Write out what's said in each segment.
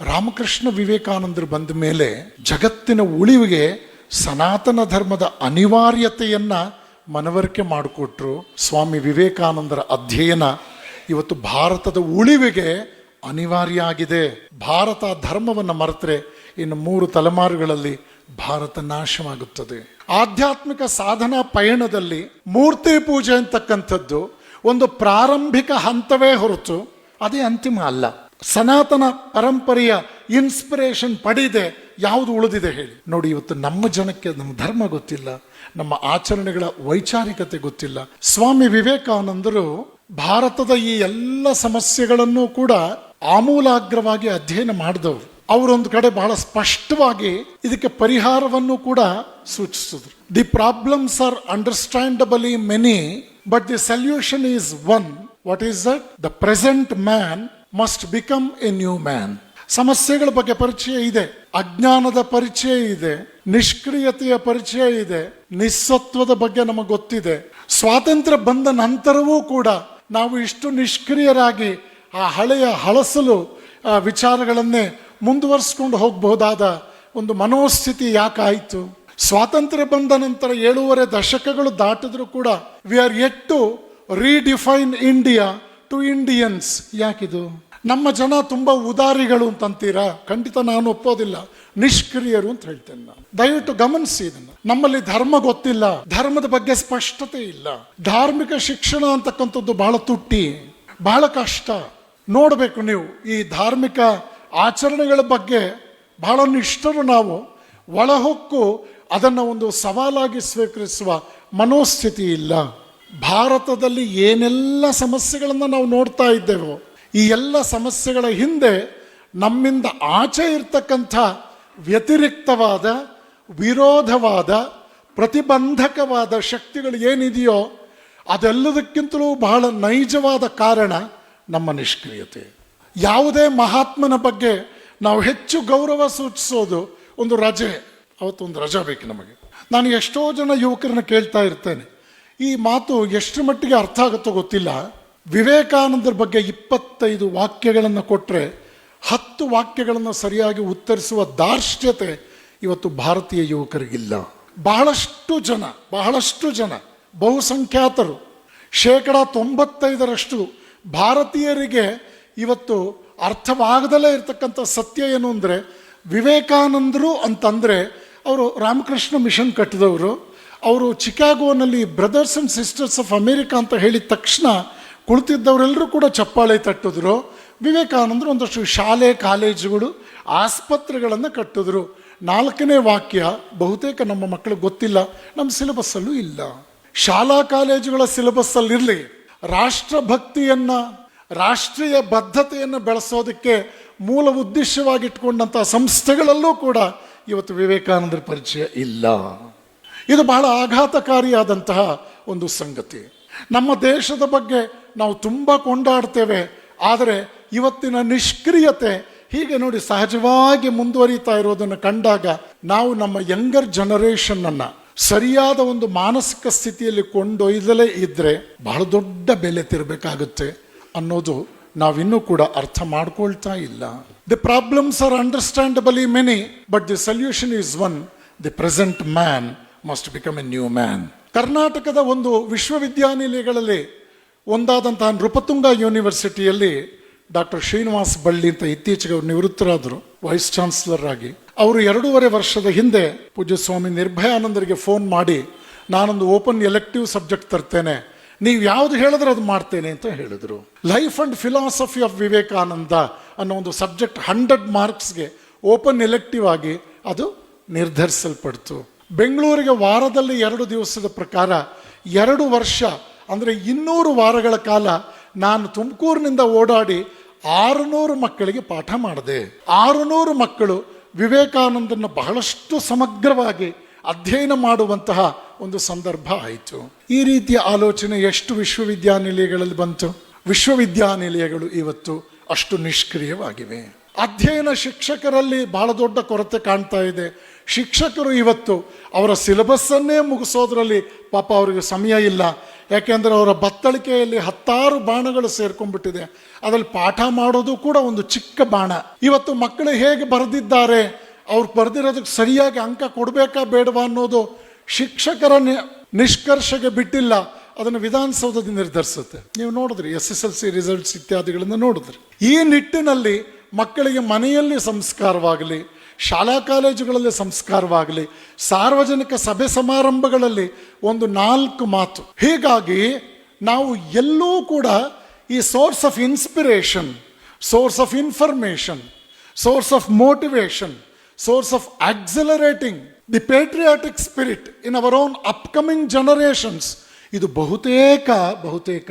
ರಾಮಕೃಷ್ಣ ವಿವೇಕಾನಂದರು ಬಂದ ಮೇಲೆ ಜಗತ್ತಿನ ಉಳಿವಿಗೆ ಸನಾತನ ಧರ್ಮದ ಅನಿವಾರ್ಯತೆಯನ್ನು ಮನವರಿಕೆ ಮಾಡಿಕೊಟ್ರು ಸ್ವಾಮಿ ವಿವೇಕಾನಂದರ ಅಧ್ಯಯನ. ಇವತ್ತು ಭಾರತದ ಉಳಿವಿಗೆ ಅನಿವಾರ್ಯ ಆಗಿದೆ ಭಾರತ ಧರ್ಮವನ್ನು ಮರೆತರೆ ಇನ್ನು ಮೂರು ತಲೆಮಾರುಗಳಲ್ಲಿ ಭಾರತ ನಾಶವಾಗುತ್ತದೆ. ಆಧ್ಯಾತ್ಮಿಕ ಸಾಧನಾ ಪಯಣದಲ್ಲಿ ಮೂರ್ತಿ ಪೂಜೆ ಅಂತಕ್ಕಂಥದ್ದು ಒಂದು ಪ್ರಾರಂಭಿಕ ಹಂತವೇ ಹೊರತು ಅದೇ ಅಂತಿಮ ಅಲ್ಲ. ಸನಾತನ ಪರಂಪರೆಯ ಇನ್ಸ್ಪಿರೇಷನ್ ಪಡೆದೆ ಯಾವುದು ಉಳಿದಿದೆ ಹೇಳಿ. ನೋಡಿ, ಇವತ್ತು ನಮ್ಮ ಜನಕ್ಕೆ ನಮ್ಮ ಧರ್ಮ ಗೊತ್ತಿಲ್ಲ, ನಮ್ಮ ಆಚರಣೆಗಳ ವೈಚಾರಿಕತೆ ಗೊತ್ತಿಲ್ಲ. ಸ್ವಾಮಿ ವಿವೇಕಾನಂದರು ಭಾರತದ ಈ ಎಲ್ಲ ಸಮಸ್ಯೆಗಳನ್ನು ಕೂಡ ಆಮೂಲಾಗ್ರವಾಗಿ ಅಧ್ಯಯನ ಮಾಡಿದವರು. ಅವರೊಂದು ಕಡೆ ಬಹಳ ಸ್ಪಷ್ಟವಾಗಿ ಇದಕ್ಕೆ ಪರಿಹಾರವನ್ನು ಕೂಡ ಸೂಚಿಸಿದ್ರು. The problems are understandably many but the solution is one what is that the present man must become a new man ಸಮಸ್ಯೆಗಳ ಬಗ್ಗೆ ಪರಿಚಯ ಇದೆ. ಅಜ್ಞಾನದ ಪರಿಚಯ ಇದೆ. ನಿಷ್ಕ್ರಿಯತೆಯ ಪರಿಚಯ ಇದೆ. ನಿಸ್ಸತ್ವದ ಬಗ್ಗೆ ನಮಗೆ ಗೊತ್ತಿದೆ. ಸ್ವಾತಂತ್ರ್ಯ ಬಂದ ನಂತರವೂ ಕೂಡ ನಾವು ಇಷ್ಟು ನಿಷ್ಕ್ರಿಯರಾಗಿ ಆ ಹಳೆಯ ಹಳಸಲು ವಿಚಾರಗಳನ್ನೇ ಮುಂದುವರಿಸ್ಕೊಂಡು ಹೋಗಬಹುದಾದ ಒಂದು ಮನೋಸ್ಥಿತಿ ಯಾಕಾಯಿತು ಸ್ವಾತಂತ್ರ್ಯ ಬಂದ ನಂತರ ಏಳೂವರೆ ದಶಕಗಳು ದಾಟಿದ್ರು ಕೂಡ we are at to redefine India to Indians ಯಾಕಿದು? ನಮ್ಮ ಜನ ತುಂಬಾ ಉದಾರಿಗಳು ಅಂತಂತೀರಾ? ಖಂಡಿತ ನಾನು ಒಪ್ಪೋದಿಲ್ಲ. ನಿಷ್ಕ್ರಿಯರು ಅಂತ ಹೇಳ್ತೇನೆ ನಾನು. ದಯವಿಟ್ಟು ಗಮನಿಸಿ ಇದನ್ನು. ನಮ್ಮಲ್ಲಿ ಧರ್ಮ ಗೊತ್ತಿಲ್ಲ. ಧರ್ಮದ ಬಗ್ಗೆ ಸ್ಪಷ್ಟತೆ ಇಲ್ಲ. ಧಾರ್ಮಿಕ ಶಿಕ್ಷಣ ಅಂತಕ್ಕಂಥದ್ದು ಬಹಳ ತುಟ್ಟಿ, ಬಹಳ ಕಷ್ಟ. ನೋಡಬೇಕು ನೀವು, ಈ ಧಾರ್ಮಿಕ ಆಚರಣೆಗಳ ಬಗ್ಗೆ ಬಹಳ ನಿಷ್ಠರು ನಾವು. ಒಳಹೊಕ್ಕು ಅದನ್ನು ಒಂದು ಸವಾಲಾಗಿ ಸ್ವೀಕರಿಸುವ ಮನೋಸ್ಥಿತಿ ಇಲ್ಲ. ಭಾರತದಲ್ಲಿ ಏನೆಲ್ಲ ಸಮಸ್ಯೆಗಳನ್ನು ನಾವು ನೋಡ್ತಾ ಇದ್ದೇವೋ, ಈ ಎಲ್ಲ ಸಮಸ್ಯೆಗಳ ಹಿಂದೆ ನಮ್ಮಿಂದ ಆಚೆ ಇರ್ತಕ್ಕಂಥ ವ್ಯತಿರಿಕ್ತವಾದ, ವಿರೋಧವಾದ, ಪ್ರತಿಬಂಧಕವಾದ ಶಕ್ತಿಗಳು ಏನಿದೆಯೋ, ಅದೆಲ್ಲದಕ್ಕಿಂತಲೂ ಬಹಳ ನೈಜವಾದ ಕಾರಣ ನಮ್ಮ ನಿಷ್ಕ್ರಿಯತೆ. ಯಾವುದೇ ಮಹಾತ್ಮನ ಬಗ್ಗೆ ನಾವು ಹೆಚ್ಚು ಗೌರವ ಸೂಚಿಸೋದು ಒಂದು ರಜೆ. ಅವತ್ತೊಂದು ರಜಾ ಬೇಕು ನಮಗೆ. ನಾನು ಎಷ್ಟೋ ಜನ ಯುವಕರನ್ನ ಕೇಳ್ತಾ ಇರ್ತೇನೆ. ಈ ಮಾತು ಎಷ್ಟು ಮಟ್ಟಿಗೆ ಅರ್ಥ ಆಗುತ್ತೋ ಗೊತ್ತಿಲ್ಲ. ವಿವೇಕಾನಂದರ ಬಗ್ಗೆ ಇಪ್ಪತ್ತೈದು ವಾಕ್ಯಗಳನ್ನು ಕೊಟ್ಟರೆ ಹತ್ತು ವಾಕ್ಯಗಳನ್ನು ಸರಿಯಾಗಿ ಉತ್ತರಿಸುವ ದಾರ್ಷ್ಟ್ಯತೆ ಇವತ್ತು ಭಾರತೀಯ ಯುವಕರಿಗಿಲ್ಲ. ಬಹಳಷ್ಟು ಜನ ಬಹಳಷ್ಟು ಜನ, ಬಹುಸಂಖ್ಯಾತರು, ಶೇಕಡ ತೊಂಬತ್ತೈದರಷ್ಟು ಭಾರತೀಯರಿಗೆ ಇವತ್ತು ಅರ್ಥವಾಗದಲ್ಲೇ ಇರತಕ್ಕಂಥ ಸತ್ಯ ಏನು ಅಂದರೆ ವಿವೇಕಾನಂದರು ಅಂತಂದರೆ ಅವರು ರಾಮಕೃಷ್ಣ ಮಿಷನ್ ಕಟ್ಟಿದವರು. ಅವರು ಚಿಕಾಗೋನಲ್ಲಿ brothers and sisters of America ಅಂತ ಹೇಳಿದ ತಕ್ಷಣ ಕುಳಿತಿದ್ದವರೆಲ್ಲರೂ ಕೂಡ ಚಪ್ಪಾಳೆ ತಟ್ಟಿದ್ರು. ವಿವೇಕಾನಂದರು ಒಂದಷ್ಟು ಶಾಲೆ, ಕಾಲೇಜುಗಳು, ಆಸ್ಪತ್ರೆಗಳನ್ನು ಕಟ್ಟಿದ್ರು. ನಾಲ್ಕನೇ ವಾಕ್ಯ, ಬಹುತೇಕ ನಮ್ಮ ಮಕ್ಕಳಿಗೆ ಗೊತ್ತಿಲ್ಲ, ನಮ್ಮ ಸಿಲೆಬಸ್ಸಲ್ಲೂ ಇಲ್ಲ. ಶಾಲಾ ಕಾಲೇಜುಗಳ ಸಿಲೆಬಸ್ಸಲ್ಲಿರಲಿ, ರಾಷ್ಟ್ರಭಕ್ತಿಯನ್ನು, ರಾಷ್ಟ್ರೀಯ ಬದ್ಧತೆಯನ್ನು ಬೆಳೆಸೋದಕ್ಕೆ ಮೂಲ ಉದ್ದೇಶವಾಗಿಟ್ಕೊಂಡಂಥ ಸಂಸ್ಥೆಗಳಲ್ಲೂ ಕೂಡ ಇವತ್ತು ವಿವೇಕಾನಂದರ ಪರಿಚಯ ಇಲ್ಲ. ಇದು ಬಹಳ ಆಘಾತಕಾರಿಯಾದಂತಹ ಒಂದು ಸಂಗತಿ. ನಮ್ಮ ದೇಶದ ಬಗ್ಗೆ ನಾವು ತುಂಬ ಕೊಂಡಾಡ್ತೇವೆ, ಆದರೆ ಇವತ್ತಿನ ನಿಷ್ಕ್ರಿಯತೆ ಹೀಗೆ ನೋಡಿ ಸಹಜವಾಗಿ ಮುಂದುವರಿತಾ ಇರೋದನ್ನು ಕಂಡಾಗ ನಾವು ನಮ್ಮ ಯಂಗರ್ ಜನರೇಷನ್ ಅನ್ನ ಸರಿಯಾದ ಒಂದು ಮಾನಸಿಕ ಸ್ಥಿತಿಯಲ್ಲಿ ಕೊಂಡೊಯ್ದಲೇ ಇದ್ರೆ ಬಹಳ ದೊಡ್ಡ ಬೆಲೆ ತಿರಬೇಕಾಗುತ್ತೆ ಅನ್ನೋದು ನಾವಿನ್ನೂ ಕೂಡ ಅರ್ಥ ಮಾಡ್ಕೊಳ್ತಾ ಇಲ್ಲ. The problems are understandably many but the solution is one the present man must become a new man ಕರ್ನಾಟಕದ ಒಂದು ವಿಶ್ವವಿದ್ಯಾನಿಲಯಗಳಲ್ಲಿ ಒಂದಾದಂತಹ ನೃಪತುಂಗ ಯೂನಿವರ್ಸಿಟಿಯಲ್ಲಿ ಡಾಕ್ಟರ್ ಶ್ರೀನಿವಾಸ್ ಬಳ್ಳಿ ಅಂತ ಇತ್ತೀಚೆಗೆ ಅವರು ನಿವೃತ್ತರಾದರು, ವೈಸ್ ಚಾನ್ಸಲರ್ ಆಗಿ. ಅವರು ಎರಡೂವರೆ ವರ್ಷದ ಹಿಂದೆ ಪೂಜ್ಯ ಸ್ವಾಮಿ ನಿರ್ಭಯಾನಂದರಿಗೆ ಫೋನ್ ಮಾಡಿ, ನಾನೊಂದು ಓಪನ್ ಎಲೆಕ್ಟಿವ್ ಸಬ್ಜೆಕ್ಟ್ ತರ್ತೇನೆ, ನೀವು ಯಾವ್ದು ಹೇಳಿದ್ರೆ ಅದು ಮಾಡ್ತೇನೆ ಅಂತ ಹೇಳಿದರು. Life and philosophy of Vivekananda ಅನ್ನೋ ಒಂದು ಸಬ್ಜೆಕ್ಟ್ ಹಂಡ್ರೆಡ್ ಮಾರ್ಕ್ಸ್ಗೆ ಓಪನ್ ಎಲೆಕ್ಟಿವ್ ಆಗಿ ಅದು ನಿರ್ಧರಿಸಲ್ಪಡ್ತು. ಬೆಂಗಳೂರಿಗೆ ವಾರದಲ್ಲಿ ಎರಡು ದಿವಸದ ಪ್ರಕಾರ ಎರಡು ವರ್ಷ, ಅಂದರೆ ಇನ್ನೂರು ವಾರಗಳ ಕಾಲ ನಾನು ತುಮಕೂರಿನಿಂದ ಓಡಾಡಿ ಆರುನೂರು ಮಕ್ಕಳಿಗೆ ಪಾಠ ಮಾಡಿದೆ. ಆರುನೂರು ಮಕ್ಕಳು ವಿವೇಕಾನಂದನ ಬಹಳಷ್ಟು ಸಮಗ್ರವಾಗಿ ಅಧ್ಯಯನ ಮಾಡುವಂತಹ ಒಂದು ಸಂದರ್ಭ ಆಯಿತು. ಈ ರೀತಿಯ ಆಲೋಚನೆ ಎಷ್ಟು ವಿಶ್ವವಿದ್ಯಾನಿಲಯಗಳಲ್ಲಿ ಬಂತು? ವಿಶ್ವವಿದ್ಯಾನಿಲಯಗಳು ಇವತ್ತು ಅಷ್ಟು ನಿಷ್ಕ್ರಿಯವಾಗಿವೆ. ಅಧ್ಯಯನ ಶಿಕ್ಷಕರಲ್ಲಿ ಬಹಳ ದೊಡ್ಡ ಕೊರತೆ ಕಾಣ್ತಾ ಇದೆ. ಶಿಕ್ಷಕರು ಇವತ್ತು ಅವರ ಸಿಲೆಬಸ್ಸನ್ನೇ ಮುಗಿಸೋದ್ರಲ್ಲಿ ಪಾಪ ಅವರಿಗೆ ಸಮಯ ಇಲ್ಲ. ಯಾಕೆಂದರೆ ಅವರ ಬತ್ತಳಿಕೆಯಲ್ಲಿ ಹತ್ತಾರು ಬಾಣಗಳು ಸೇರ್ಕೊಂಡ್ಬಿಟ್ಟಿದೆ. ಅದರಲ್ಲಿ ಪಾಠ ಮಾಡೋದು ಕೂಡ ಒಂದು ಚಿಕ್ಕ ಬಾಣ. ಇವತ್ತು ಮಕ್ಕಳು ಹೇಗೆ ಬರೆದಿದ್ದಾರೆ, ಅವ್ರು ಬರೆದಿರೋದಕ್ಕೆ ಸರಿಯಾಗಿ ಅಂಕ ಕೊಡಬೇಕಾ ಬೇಡವಾ ಅನ್ನೋದು ಶಿಕ್ಷಕರ ನಿಷ್ಕರ್ಷಗೆ ಬಿಟ್ಟಿಲ್ಲ. ಅದನ್ನು ವಿಧಾನಸೌಧದಿಂದ ನಿರ್ಧರಿಸುತ್ತೆ. ನೀವು ನೋಡಿದ್ರಿ S S L C results ಇತ್ಯಾದಿಗಳನ್ನು ನೋಡಿದ್ರಿ. ಈ ನಿಟ್ಟಿನಲ್ಲಿ ಮಕ್ಕಳಿಗೆ ಮನೆಯಲ್ಲಿ ಸಂಸ್ಕಾರವಾಗಲಿ, ಶಾಲಾ ಕಾಲೇಜುಗಳಲ್ಲಿ ಸಂಸ್ಕಾರವಾಗಲಿ, ಸಾರ್ವಜನಿಕ ಸಭೆ ಸಮಾರಂಭಗಳಲ್ಲಿ ಒಂದು ನಾಲ್ಕು ಮಾತು. ಹೀಗಾಗಿ ನಾವು ಎಲ್ಲೂ ಕೂಡ ಈ source of inspiration source of information source of motivation source of accelerating the patriotic spirit in our own upcoming generations ಇದು ಬಹುತೇಕ ಬಹುತೇಕ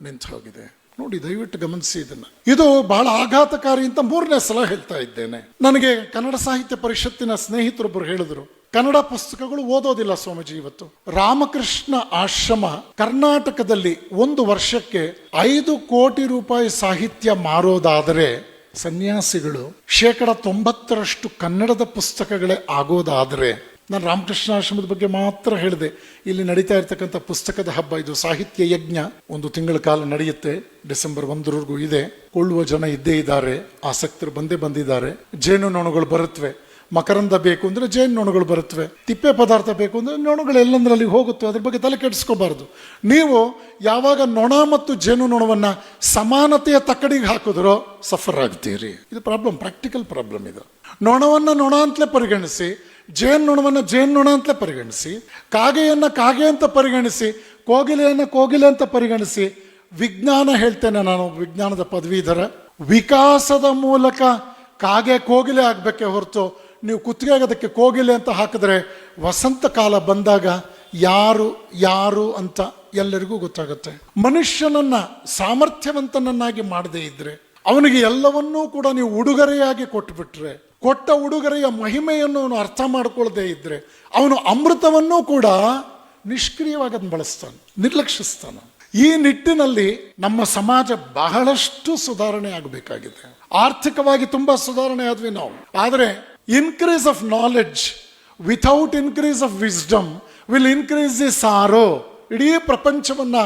ನಿಂತು ಹೋಗಿದೆ ನೋಡಿ ದಯವಿಟ್ಟು ಗಮನಿಸಿ ಇದನ್ನ. ಇದು ಬಹಳ ಆಘಾತಕಾರಿ ಅಂತ ಮೂರನೇ ಸಲ ಹೇಳ್ತಾ ಇದ್ದೇನೆ. ನನಗೆ ಕನ್ನಡ ಸಾಹಿತ್ಯ ಪರಿಷತ್ತಿನ ಸ್ನೇಹಿತರೊಬ್ಬರು ಹೇಳಿದ್ರು, ಕನ್ನಡ ಪುಸ್ತಕಗಳು ಓದೋದಿಲ್ಲ ಸ್ವಾಮೀಜಿ ಇವತ್ತು. ರಾಮಕೃಷ್ಣ ಆಶ್ರಮ ಕರ್ನಾಟಕದಲ್ಲಿ ಒಂದು ವರ್ಷಕ್ಕೆ ಐದು ಕೋಟಿ ರೂಪಾಯಿ ಸಾಹಿತ್ಯ ಮಾರೋದಾದರೆ ಸನ್ಯಾಸಿಗಳು ಶೇಕಡ ತೊಂಬತ್ತರಷ್ಟು ಕನ್ನಡದ ಪುಸ್ತಕಗಳೇ ಆಗೋದಾದರೆ ನಾನು ರಾಮಕೃಷ್ಣ ಆಶ್ರಮದ ಬಗ್ಗೆ ಮಾತ್ರ ಹೇಳಿದೆ. ಇಲ್ಲಿ ನಡೀತಾ ಇರ್ತಕ್ಕಂಥ ಪುಸ್ತಕದ ಹಬ್ಬ, ಇದು ಸಾಹಿತ್ಯ ಯಜ್ಞ. ಒಂದು ತಿಂಗಳ ಕಾಲ ನಡೆಯುತ್ತೆ. ಡಿಸೆಂಬರ್ ಒಂದರವರೆಗೂ ಇದೆ. ಕೊಳ್ಳುವ ಜನ ಇದ್ದೇ ಇದ್ದಾರೆ. ಆಸಕ್ತರು ಬಂದೇ ಬಂದಿದ್ದಾರೆ. ಜೇನು ನೊಣಗಳು ಬರುತ್ತವೆ ಮಕರಂದ ಬೇಕು ಅಂದರೆ ಜೇನು ನೊಣಗಳು ಬರುತ್ತವೆ ತಿಪ್ಪೆ ಪದಾರ್ಥ ಬೇಕು ಅಂದ್ರೆ ನೊಣಗಳು ಎಲ್ಲಂದ್ರಲ್ಲಿ ಹೋಗುತ್ತೆ ಅದ್ರ ಬಗ್ಗೆ ತಲೆ ಕೆಡಿಸ್ಕೋಬಾರ್ದು. ನೀವು ಯಾವಾಗ ನೊಣ ಮತ್ತು ಜೇನು ನೊಣವನ್ನು ಸಮಾನತೆಯ ತಕ್ಕಡಿಗೆ ಹಾಕಿದ್ರೋ ಸಫರ್ ಆಗ್ತೀರಿ. ಇದು ಪ್ರಾಬ್ಲಮ್, ಪ್ರಾಕ್ಟಿಕಲ್ ಪ್ರಾಬ್ಲಮ್ ಇದು. ನೊಣವನ್ನು ನೊಣ ಅಂತಲೇ ಪರಿಗಣಿಸಿ ಜೇನು ನೊಣವನ್ನ ಅಂತ ಪರಿಗಣಿಸಿ, ಕಾಗೆಯನ್ನು ಕಾಗೆ ಅಂತ ಪರಿಗಣಿಸಿ, ಕೋಗಿಲೆಯನ್ನು ಕೋಗಿಲೆ ಅಂತ ಪರಿಗಣಿಸಿ, ವಿಜ್ಞಾನ ಹೇಳ್ತೇನೆ ನಾನು, ವಿಜ್ಞಾನದ ಪದವೀಧರ. ವಿಕಾಸದ ಮೂಲಕ ಕಾಗೆ ಕೋಗಿಲೆ ಆಗ್ಬೇಕೆ ಹೊರತು ನೀವು ಕುತ್ತಿಗೆ ಅದಕ್ಕೆ ಕೋಗಿಲೆ ಅಂತ ಹಾಕಿದ್ರೆ ವಸಂತ ಕಾಲ ಬಂದಾಗ ಯಾರು ಯಾರು ಅಂತ ಎಲ್ಲರಿಗೂ ಗೊತ್ತಾಗುತ್ತೆ. ಮನುಷ್ಯನನ್ನ ಸಾಮರ್ಥ್ಯವಂತನನ್ನಾಗಿ ಮಾಡದೇ ಇದ್ರೆ, ಅವನಿಗೆ ಎಲ್ಲವನ್ನೂ ಕೂಡ ನೀವು ಉಡುಗೊರೆಯಾಗಿ ಕೊಟ್ಟುಬಿಟ್ರೆ ಕೊಟ್ಟ ಉಡುಗೊರೆಯ ಮಹಿಮೆಯನ್ನು ಅವನು ಅರ್ಥ ಮಾಡಿಕೊಳ್ಳದೇ ಇದ್ದರೆ ಅವನು ಅಮೃತವನ್ನೂ ಕೂಡ ನಿಷ್ಕ್ರಿಯವಾಗಿ ಅದನ್ನು ಬಳಸ್ತಾನೆ, ನಿರ್ಲಕ್ಷಿಸ್ತಾನೆ. ಈ ನಿಟ್ಟಿನಲ್ಲಿ ನಮ್ಮ ಸಮಾಜ ಬಹಳಷ್ಟು ಸುಧಾರಣೆ ಆಗಬೇಕಾಗಿದೆ. ಆರ್ಥಿಕವಾಗಿ ತುಂಬಾ ಸುಧಾರಣೆ ಆದ್ವಿ ನಾವು. ಆದರೆ increase of knowledge without increase of wisdom will increase the sorrow ಇಡೀ ಪ್ರಪಂಚವನ್ನ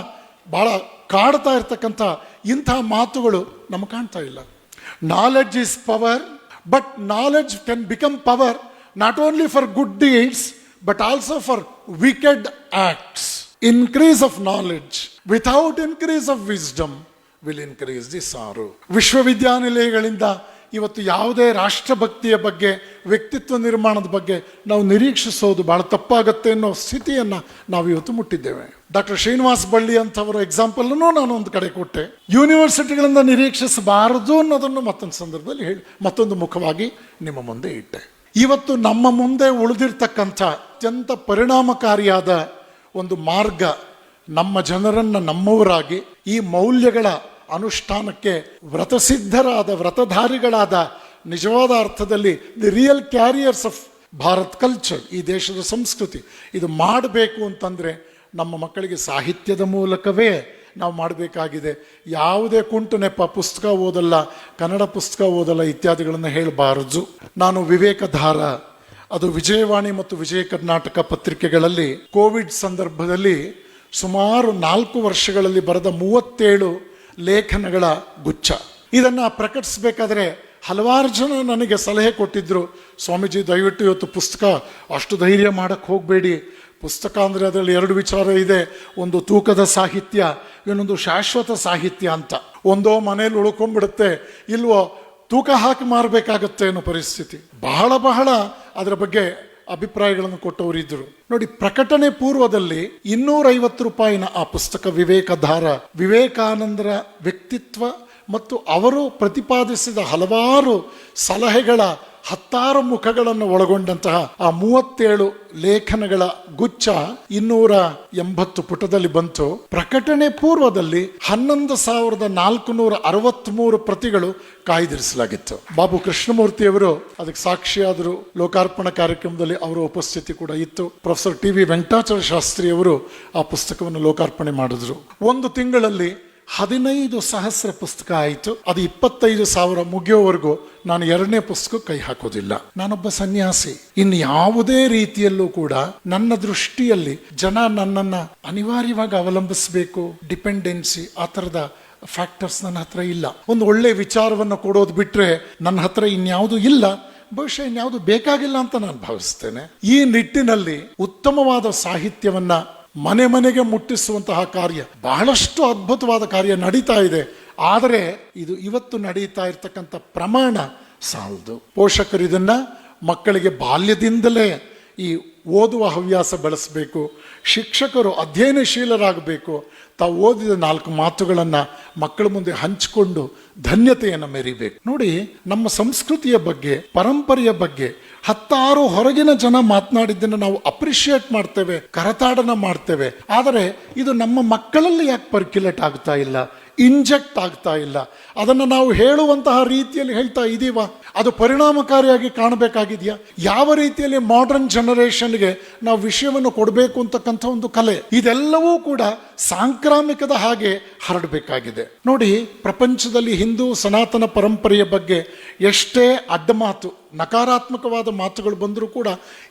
ಬಹಳ ಕಾಡ್ತಾ ಇರ್ತಕ್ಕಂಥ ಇಂತಹ ಮಾತುಗಳು ನಮ್ಗೆ ಕಾಣ್ತಾ ಇಲ್ಲ. Knowledge is power but knowledge can become power not only for good deeds but also for wicked acts increase of knowledge without increase of wisdom will increase the sorrow ವಿಶ್ವವಿದ್ಯಾನಿಲಯಗಳಿಂದ ಇವತ್ತು ಯಾವುದೇ ರಾಷ್ಟ್ರಭಕ್ತಿಯ ಬಗ್ಗೆ, ವ್ಯಕ್ತಿತ್ವ ನಿರ್ಮಾಣದ ಬಗ್ಗೆ ನಾವು ನಿರೀಕ್ಷಿಸೋದು ಬಹಳ ತಪ್ಪಾಗತ್ತೆ ಅನ್ನೋ ಸ್ಥಿತಿಯನ್ನು ನಾವು ಇವತ್ತು ಮುಟ್ಟಿದ್ದೇವೆ. ಡಾಕ್ಟರ್ ಶ್ರೀನಿವಾಸ್ ಬಳ್ಳಿ ಅಂತವರ ಎಕ್ಸಾಂಪಲ್ ನಾನು ಒಂದು ಕಡೆ ಕೊಟ್ಟೆ. ಯೂನಿವರ್ಸಿಟಿಗಳಿಂದ ನಿರೀಕ್ಷಿಸಬಾರದು ಅನ್ನೋದನ್ನು ಮತ್ತೊಂದು ಸಂದರ್ಭದಲ್ಲಿ ಹೇಳಿ, ಮತ್ತೊಂದು ಮುಖವಾಗಿ ನಿಮ್ಮ ಮುಂದೆ ಇಟ್ಟೆ. ಇವತ್ತು ನಮ್ಮ ಮುಂದೆ ಉಳಿದಿರ್ತಕ್ಕಂಥ ಅತ್ಯಂತ ಪರಿಣಾಮಕಾರಿಯಾದ ಒಂದು ಮಾರ್ಗ ನಮ್ಮ ಜನರನ್ನು ನಮ್ಮವರಾಗಿ, ಈ ಮೌಲ್ಯಗಳ ಅನುಷ್ಠಾನಕ್ಕೆ ವ್ರತಸಿದ್ಧರಾದ ವ್ರತಧಾರಿಗಳಾದ ನಿಜವಾದ ಅರ್ಥದಲ್ಲಿ the real carriers of Bharat culture ಈ ದೇಶದ ಸಂಸ್ಕೃತಿ. ಇದು ಮಾಡಬೇಕು ಅಂತಂದರೆ ನಮ್ಮ ಮಕ್ಕಳಿಗೆ ಸಾಹಿತ್ಯದ ಮೂಲಕವೇ ನಾವು ಮಾಡಬೇಕಾಗಿದೆ. ಯಾವುದೇ ಕುಂಟು ನೆಪ, ಪುಸ್ತಕ ಓದಲ್ಲ, ಕನ್ನಡ ಪುಸ್ತಕ ಓದಲ್ಲ ಇತ್ಯಾದಿಗಳನ್ನು ಹೇಳಬಾರದು. ನಾನು ವಿವೇಕಧಾರ. ಅದು ವಿಜಯವಾಣಿ ಮತ್ತು ವಿಜಯ ಕರ್ನಾಟಕ ಪತ್ರಿಕೆಗಳಲ್ಲಿ ಕೋವಿಡ್ ಸಂದರ್ಭದಲ್ಲಿ ಸುಮಾರು ನಾಲ್ಕು ವರ್ಷಗಳಲ್ಲಿ ಬರೆದ ಮೂವತ್ತೇಳು ಲೇಖನಗಳ ಗುಚ್ಛ. ಇದನ್ನು ಪ್ರಕಟಿಸಬೇಕಾದ್ರೆ ಹಲವಾರು ಜನ ನನಗೆ ಸಲಹೆ ಕೊಟ್ಟಿದ್ರು, ಸ್ವಾಮೀಜಿ ದಯವಿಟ್ಟು ಇವತ್ತು ಪುಸ್ತಕ ಅಷ್ಟು ಧೈರ್ಯ ಮಾಡೋಕ್ಕೆ ಹೋಗಬೇಡಿ. ಪುಸ್ತಕ ಅಂದರೆ ಅದರಲ್ಲಿ ಎರಡು ವಿಚಾರ ಇದೆ, ಒಂದು ತೂಕದ ಸಾಹಿತ್ಯ, ಇನ್ನೊಂದು ಶಾಶ್ವತ ಸಾಹಿತ್ಯ ಅಂತ. ಒಂದೋ ಮನೇಲಿ ಉಳ್ಕೊಂಡ್ಬಿಡುತ್ತೆ, ಇಲ್ವೋ ತೂಕ ಹಾಕಿ ಮಾರಬೇಕಾಗತ್ತೆ ಅನ್ನೋ ಪರಿಸ್ಥಿತಿ. ಬಹಳ ಬಹಳ ಅದರ ಬಗ್ಗೆ ಅಭಿಪ್ರಾಯಗಳನ್ನು ಕೊಟ್ಟವರಿದ್ದರು ನೋಡಿ, ಪ್ರಕಟಣೆ ಪೂರ್ವದಲ್ಲಿ ಇನ್ನೂರೈವತ್ತು ರೂಪಾಯಿನ ಆ ಪುಸ್ತಕ ವಿವೇಕಧಾರ, ವಿವೇಕಾನಂದರ ವ್ಯಕ್ತಿತ್ವ ಮತ್ತು ಅವರು ಪ್ರತಿಪಾದಿಸಿದ ಹಲವಾರು ಸಲಹೆಗಳ ಹತ್ತಾರು ಮುಖಗಳನ್ನು ಒಳಗೊಂಡಂತಹ ಆ ಮೂವತ್ತೇಳು ಲೇಖನಗಳ ಗುಚ್ಛ ಇನ್ನೂರ ಎಂಬತ್ತು ಪುಟದಲ್ಲಿ ಬಂತು. ಪ್ರಕಟಣೆ ಪೂರ್ವದಲ್ಲಿ ಹನ್ನೊಂದು ಸಾವಿರದ ನಾಲ್ಕುನೂರ ಅರವತ್ಮೂರು ಪ್ರತಿಗಳು ಕಾಯ್ದಿರಿಸಲಾಗಿತ್ತು. ಬಾಬು ಕೃಷ್ಣಮೂರ್ತಿಯವರು ಅದಕ್ಕೆ ಸಾಕ್ಷಿಯಾದರು ಲೋಕಾರ್ಪಣಾ ಕಾರ್ಯಕ್ರಮದಲ್ಲಿ ಅವರ ಉಪಸ್ಥಿತಿ ಕೂಡ ಇತ್ತು. Professor T V Venkatachala Shastri ಅವರು ಆ ಪುಸ್ತಕವನ್ನು ಲೋಕಾರ್ಪಣೆ ಮಾಡಿದ್ರು. ಒಂದು ತಿಂಗಳಲ್ಲಿ ಹದಿನೈದು ಸಹಸ್ರ ಪುಸ್ತಕ ಆಯಿತು. ಅದು ಇಪ್ಪತ್ತೈದು ಸಾವಿರ ಮುಗಿಯೋವರೆಗೂ ನಾನು ಎರಡನೇ ಪುಸ್ತಕ ಕೈ ಹಾಕೋದಿಲ್ಲ. ನಾನೊಬ್ಬ ಸನ್ಯಾಸಿ. ಇನ್ನು ಯಾವುದೇ ರೀತಿಯಲ್ಲೂ ಕೂಡ ನನ್ನ ದೃಷ್ಟಿಯಲ್ಲಿ ಜನ ನನ್ನನ್ನು ಅನಿವಾರ್ಯವಾಗಿ ಅವಲಂಬಿಸಬೇಕು, ಡಿಪೆಂಡೆನ್ಸಿ, ಆ ಥರದ ಫ್ಯಾಕ್ಟರ್ಸ್ ನನ್ನ ಹತ್ರ ಇಲ್ಲ. ಒಂದು ಒಳ್ಳೆ ವಿಚಾರವನ್ನು ಕೊಡೋದು ಬಿಟ್ಟರೆ ನನ್ನ ಹತ್ರ ಇನ್ಯಾವುದು ಇಲ್ಲ. ಬಹುಶಃ ಇನ್ಯಾವುದು ಬೇಕಾಗಿಲ್ಲ ಅಂತ ನಾನು ಭಾವಿಸ್ತೇನೆ. ಈ ನಿಟ್ಟಿನಲ್ಲಿ ಉತ್ತಮವಾದ ಸಾಹಿತ್ಯವನ್ನ ಮನೆ ಮನೆಗೆ ಮುಟ್ಟಿಸುವಂತಹ ಕಾರ್ಯ. ಬಹಳಷ್ಟು ಅದ್ಭುತವಾದ ಕಾರ್ಯ ನಡೀತಾ ಇದೆ. ಆದರೆ ಇದು ಇವತ್ತು ನಡೀತಾ ಇರ್ತಕ್ಕಂಥ ಪ್ರಮಾಣ ಸಾಲದು. ಪೋಷಕರು ಇದನ್ನ ಮಕ್ಕಳಿಗೆ ಬಾಲ್ಯದಿಂದಲೇ ಈ ಓದುವ ಹವ್ಯಾಸ ಬೆಳೆಸಬೇಕು. ಶಿಕ್ಷಕರು ಅಧ್ಯಯನಶೀಲರಾಗಬೇಕು. ತಾವು ಓದಿದ ನಾಲ್ಕು ಮಾತುಗಳನ್ನು ಮಕ್ಕಳ ಮುಂದೆ ಹಂಚಿಕೊಂಡು ಧನ್ಯತೆಯನ್ನು ಮೆರಿಬೇಕು. ನೋಡಿ, ನಮ್ಮ ಸಂಸ್ಕೃತಿಯ ಬಗ್ಗೆ, ಪರಂಪರೆಯ ಬಗ್ಗೆ ಹತ್ತಾರು ಹೊರಗಿನ ಜನ ಮಾತನಾಡಿದ್ದನ್ನು ನಾವು ಅಪ್ರಿಷಿಯೇಟ್ ಮಾಡ್ತೇವೆ, ಕರತಾಡನ ಮಾಡ್ತೇವೆ. ಆದರೆ ಇದು ನಮ್ಮ ಮಕ್ಕಳಲ್ಲಿ ಯಾಕೆ ಪರ್ಕ್ಯುಲೇಟ್ ಆಗ್ತಾ ಇಲ್ಲ, ಇಂಜೆಕ್ಟ್ ಆಗ್ತಾ ಇಲ್ಲ? ಅದನ್ನು ನಾವು ಹೇಳುವಂತಹ ರೀತಿಯಲ್ಲಿ ಹೇಳ್ತಾ ಇದೀವ. ಅದು ಪರಿಣಾಮಕಾರಿಯಾಗಿ ಕಾಣಬೇಕಾಗಿದೆಯಾ? ಯಾವ ರೀತಿಯಲ್ಲಿ ಮಾಡರ್ನ್ ಜನರೇಷನ್ಗೆ ನಾವು ವಿಷಯವನ್ನು ಕೊಡಬೇಕು ಅಂತಕ್ಕಂಥ ಒಂದು ಕಲೆ, ಇದೆಲ್ಲವೂ ಕೂಡ ಸಾಂಕ್ರಾಮಿಕದ ಹಾಗೆ ಹರಡಬೇಕಾಗಿದೆ. ನೋಡಿ, ಪ್ರಪಂಚದಲ್ಲಿ ಹಿಂದೂ ಸನಾತನ ಪರಂಪರೆಯ ಬಗ್ಗೆ ಎಷ್ಟೇ ಅಡ್ಡ ಮಾತು, ನಕಾರಾತ್ಮಕವಾದ ಮಾತುಗಳು ಬಂದರೂ ಕೂಡ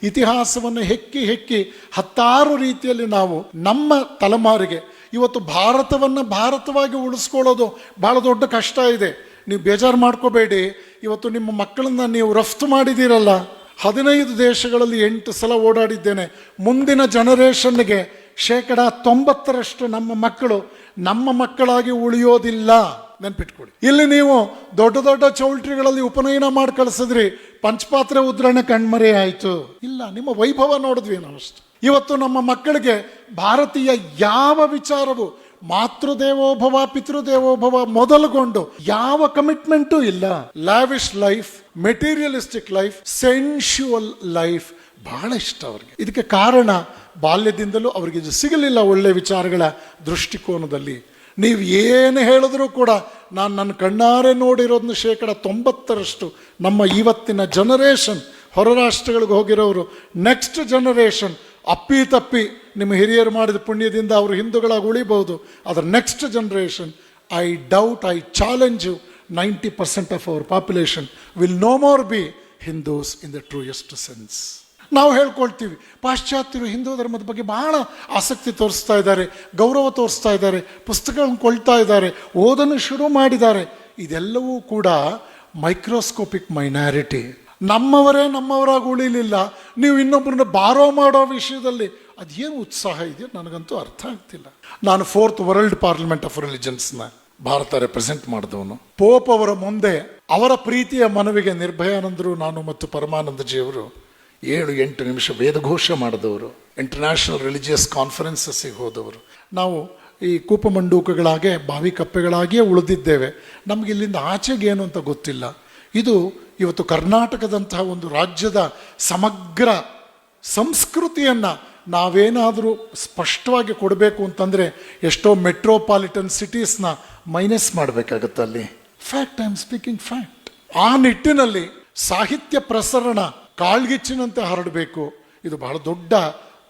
ಇತಿಹಾಸವನ್ನು ಹೆಕ್ಕಿ ಹೆಕ್ಕಿ ಹತ್ತಾರು ರೀತಿಯಲ್ಲಿ ನಾವು ನಮ್ಮ ತಲೆಮಾರಿಗೆ, ಇವತ್ತು ಭಾರತವನ್ನು ಭಾರತವಾಗಿ ಉಳಿಸ್ಕೊಳ್ಳೋದು ಬಹಳ ದೊಡ್ಡ ಕಷ್ಟ ಇದೆ. ನೀವು ಬೇಜಾರು ಮಾಡ್ಕೋಬೇಡಿ. ಇವತ್ತು ನಿಮ್ಮ ಮಕ್ಕಳನ್ನ ನೀವು ರಫ್ತು ಮಾಡಿದ್ದೀರಲ್ಲ. ಹದಿನೈದು ದೇಶಗಳಲ್ಲಿ ಎಂಟು ಸಲ ಓಡಾಡಿದ್ದೇನೆ. ಮುಂದಿನ ಜನರೇಷನ್ಗೆ ಶೇಕಡ ತೊಂಬತ್ತರಷ್ಟು ನಮ್ಮ ಮಕ್ಕಳು ನಮ್ಮ ಮಕ್ಕಳಾಗಿ ಉಳಿಯೋದಿಲ್ಲ. ನೆನ್ಪಿಟ್ಕೊಳ್ಳಿ ಇಲ್ಲಿ ನೀವು ದೊಡ್ಡ ದೊಡ್ಡ ಚೌಲ್ಟ್ರಿಗಳಲ್ಲಿ ಉಪನಯನ ಮಾಡಿ ಕಳಿಸಿದ್ರಿ. ಪಂಚಪಾತ್ರೆ ಉದ್ರಣ ಕಣ್ಮರೆ ಆಯಿತು. ಇಲ್ಲ, ನಿಮ್ಮ ವೈಭವ ನೋಡಿದ್ವಿ ನಾವು ಅಷ್ಟು ಇವತ್ತು ನಮ್ಮ ಮಕ್ಕಳಿಗೆ ಭಾರತೀಯ ಯಾವ ವಿಚಾರವು ಮಾತೃದೇವೋಭವ ಪಿತೃದೇವೋಭವ ಮೊದಲುಗೊಂಡು ಯಾವ ಕಮಿಟ್ಮೆಂಟು ಇಲ್ಲ. Lavish life materialistic life sensual life ಬಹಳ ಇಷ್ಟ ಅವ್ರಿಗೆ. ಇದಕ್ಕೆ ಕಾರಣ ಬಾಲ್ಯದಿಂದಲೂ ಅವ್ರಿಗೆ ಇದು ಸಿಗಲಿಲ್ಲ ಒಳ್ಳೆ ವಿಚಾರಗಳ ದೃಷ್ಟಿಕೋನದಲ್ಲಿ. ನೀವು ಏನು ಹೇಳಿದ್ರೂ ಕೂಡ ನಾನು ನನ್ನ ಕಣ್ಣಾರೆ ನೋಡಿರೋದನ್ನ ಶೇಕಡ ತೊಂಬತ್ತರಷ್ಟು ನಮ್ಮ ಇವತ್ತಿನ ಜನರೇಷನ್ ಹೊರ ರಾಷ್ಟ್ರಗಳಿಗೆ ಹೋಗಿರೋರು ನೆಕ್ಸ್ಟ್ ಜನರೇಷನ್ ಅಪ್ಪಿ ತಪ್ಪಿ ನಿಮ್ಮ ಹಿರಿಯರು ಮಾಡಿದ ಪುಣ್ಯದಿಂದ ಅವರು ಹಿಂದೂಗಳಾಗಿ ಉಳಿಬಹುದು. ಅದರ next generation I doubt I challenge you ninety percent of our population will no more be Hindus in the truest sense ನಾವು ಹೇಳ್ಕೊಳ್ತೀವಿ, ಪಾಶ್ಚಾತ್ಯರು ಹಿಂದೂ ಧರ್ಮದ ಬಗ್ಗೆ ಬಹಳ ಆಸಕ್ತಿ ತೋರಿಸ್ತಾ ಇದ್ದಾರೆ, ಗೌರವ ತೋರಿಸ್ತಾ ಇದ್ದಾರೆ, ಪುಸ್ತಕಗಳನ್ನು ಕೊಳ್ತಾ ಇದ್ದಾರೆ, ಓದನ್ನು ಶುರು ಮಾಡಿದ್ದಾರೆ. ಇದೆಲ್ಲವೂ ಕೂಡ ಮೈಕ್ರೋಸ್ಕೋಪಿಕ್ ಮೈನಾರಿಟಿ ನಮ್ಮವರೇ ನಮ್ಮವರಾಗಿ ಉಳಿಲಿಲ್ಲ. ನೀವು ಇನ್ನೊಬ್ಬರನ್ನ ಬಾರೋ ಮಾಡೋ ವಿಷಯದಲ್ಲಿ ಅದೇನು ಉತ್ಸಾಹ ಇದೆಯೋ ನನಗಂತೂ ಅರ್ಥ ಆಗ್ತಿಲ್ಲ. ನಾನು ಫೋರ್ತ್ ವರ್ಲ್ಡ್ ಪಾರ್ಲಿಮೆಂಟ್ ಆಫ್ ರಿಲಿಜನ್ಸ್ನ ಭಾರತ ರೆಪ್ರೆಸೆಂಟ್ ಮಾಡಿದವನು. ಪೋಪ್ ಅವರ ಮುಂದೆ ಅವರ ಪ್ರೀತಿಯ ಮನವಿಗೆ ನಿರ್ಭಯಾನಂದರು ನಾನು ಮತ್ತು ಪರಮಾನಂದಜಿಯವರು ಏಳು ಎಂಟು ನಿಮಿಷ ವೇದಘೋಷ ಮಾಡಿದವರು ಇಂಟರ್ನ್ಯಾಷನಲ್ ರಿಲಿಜಿಯಸ್ ಕಾನ್ಫರೆನ್ಸಸ್ಸಿಗೆ ಹೋದವರು. ನಾವು ಈ ಕೂಪಮಂಡೂಕಗಳಾಗೆ, ಬಾವಿ ಕಪ್ಪೆಗಳಾಗಿಯೇ ಉಳಿದಿದ್ದೇವೆ. ನಮಗೆ ಇಲ್ಲಿಂದ ಆಚೆಗೆ ಏನು ಅಂತ ಗೊತ್ತಿಲ್ಲ. ಇದು ಇವತ್ತು ಕರ್ನಾಟಕದಂತಹ ಒಂದು ರಾಜ್ಯದ ಸಮಗ್ರ ಸಂಸ್ಕೃತಿಯನ್ನು ನಾವೇನಾದರೂ ಸ್ಪಷ್ಟವಾಗಿ ಕೊಡಬೇಕು ಅಂತಂದರೆ ಎಷ್ಟೋ ಮೆಟ್ರೋಪಾಲಿಟನ್ ಸಿಟೀಸ್ನ ಮೈನಸ್ ಮಾಡಬೇಕಾಗತ್ತೆ ಅಲ್ಲಿ. Fact I am speaking fact ಆ ನಿಟ್ಟಿನಲ್ಲಿ ಸಾಹಿತ್ಯ ಪ್ರಸರಣ ಕಾಳ್ಗಿಚ್ಚಿನಂತೆ ಹರಡಬೇಕು. ಇದು ಬಹಳ ದೊಡ್ಡ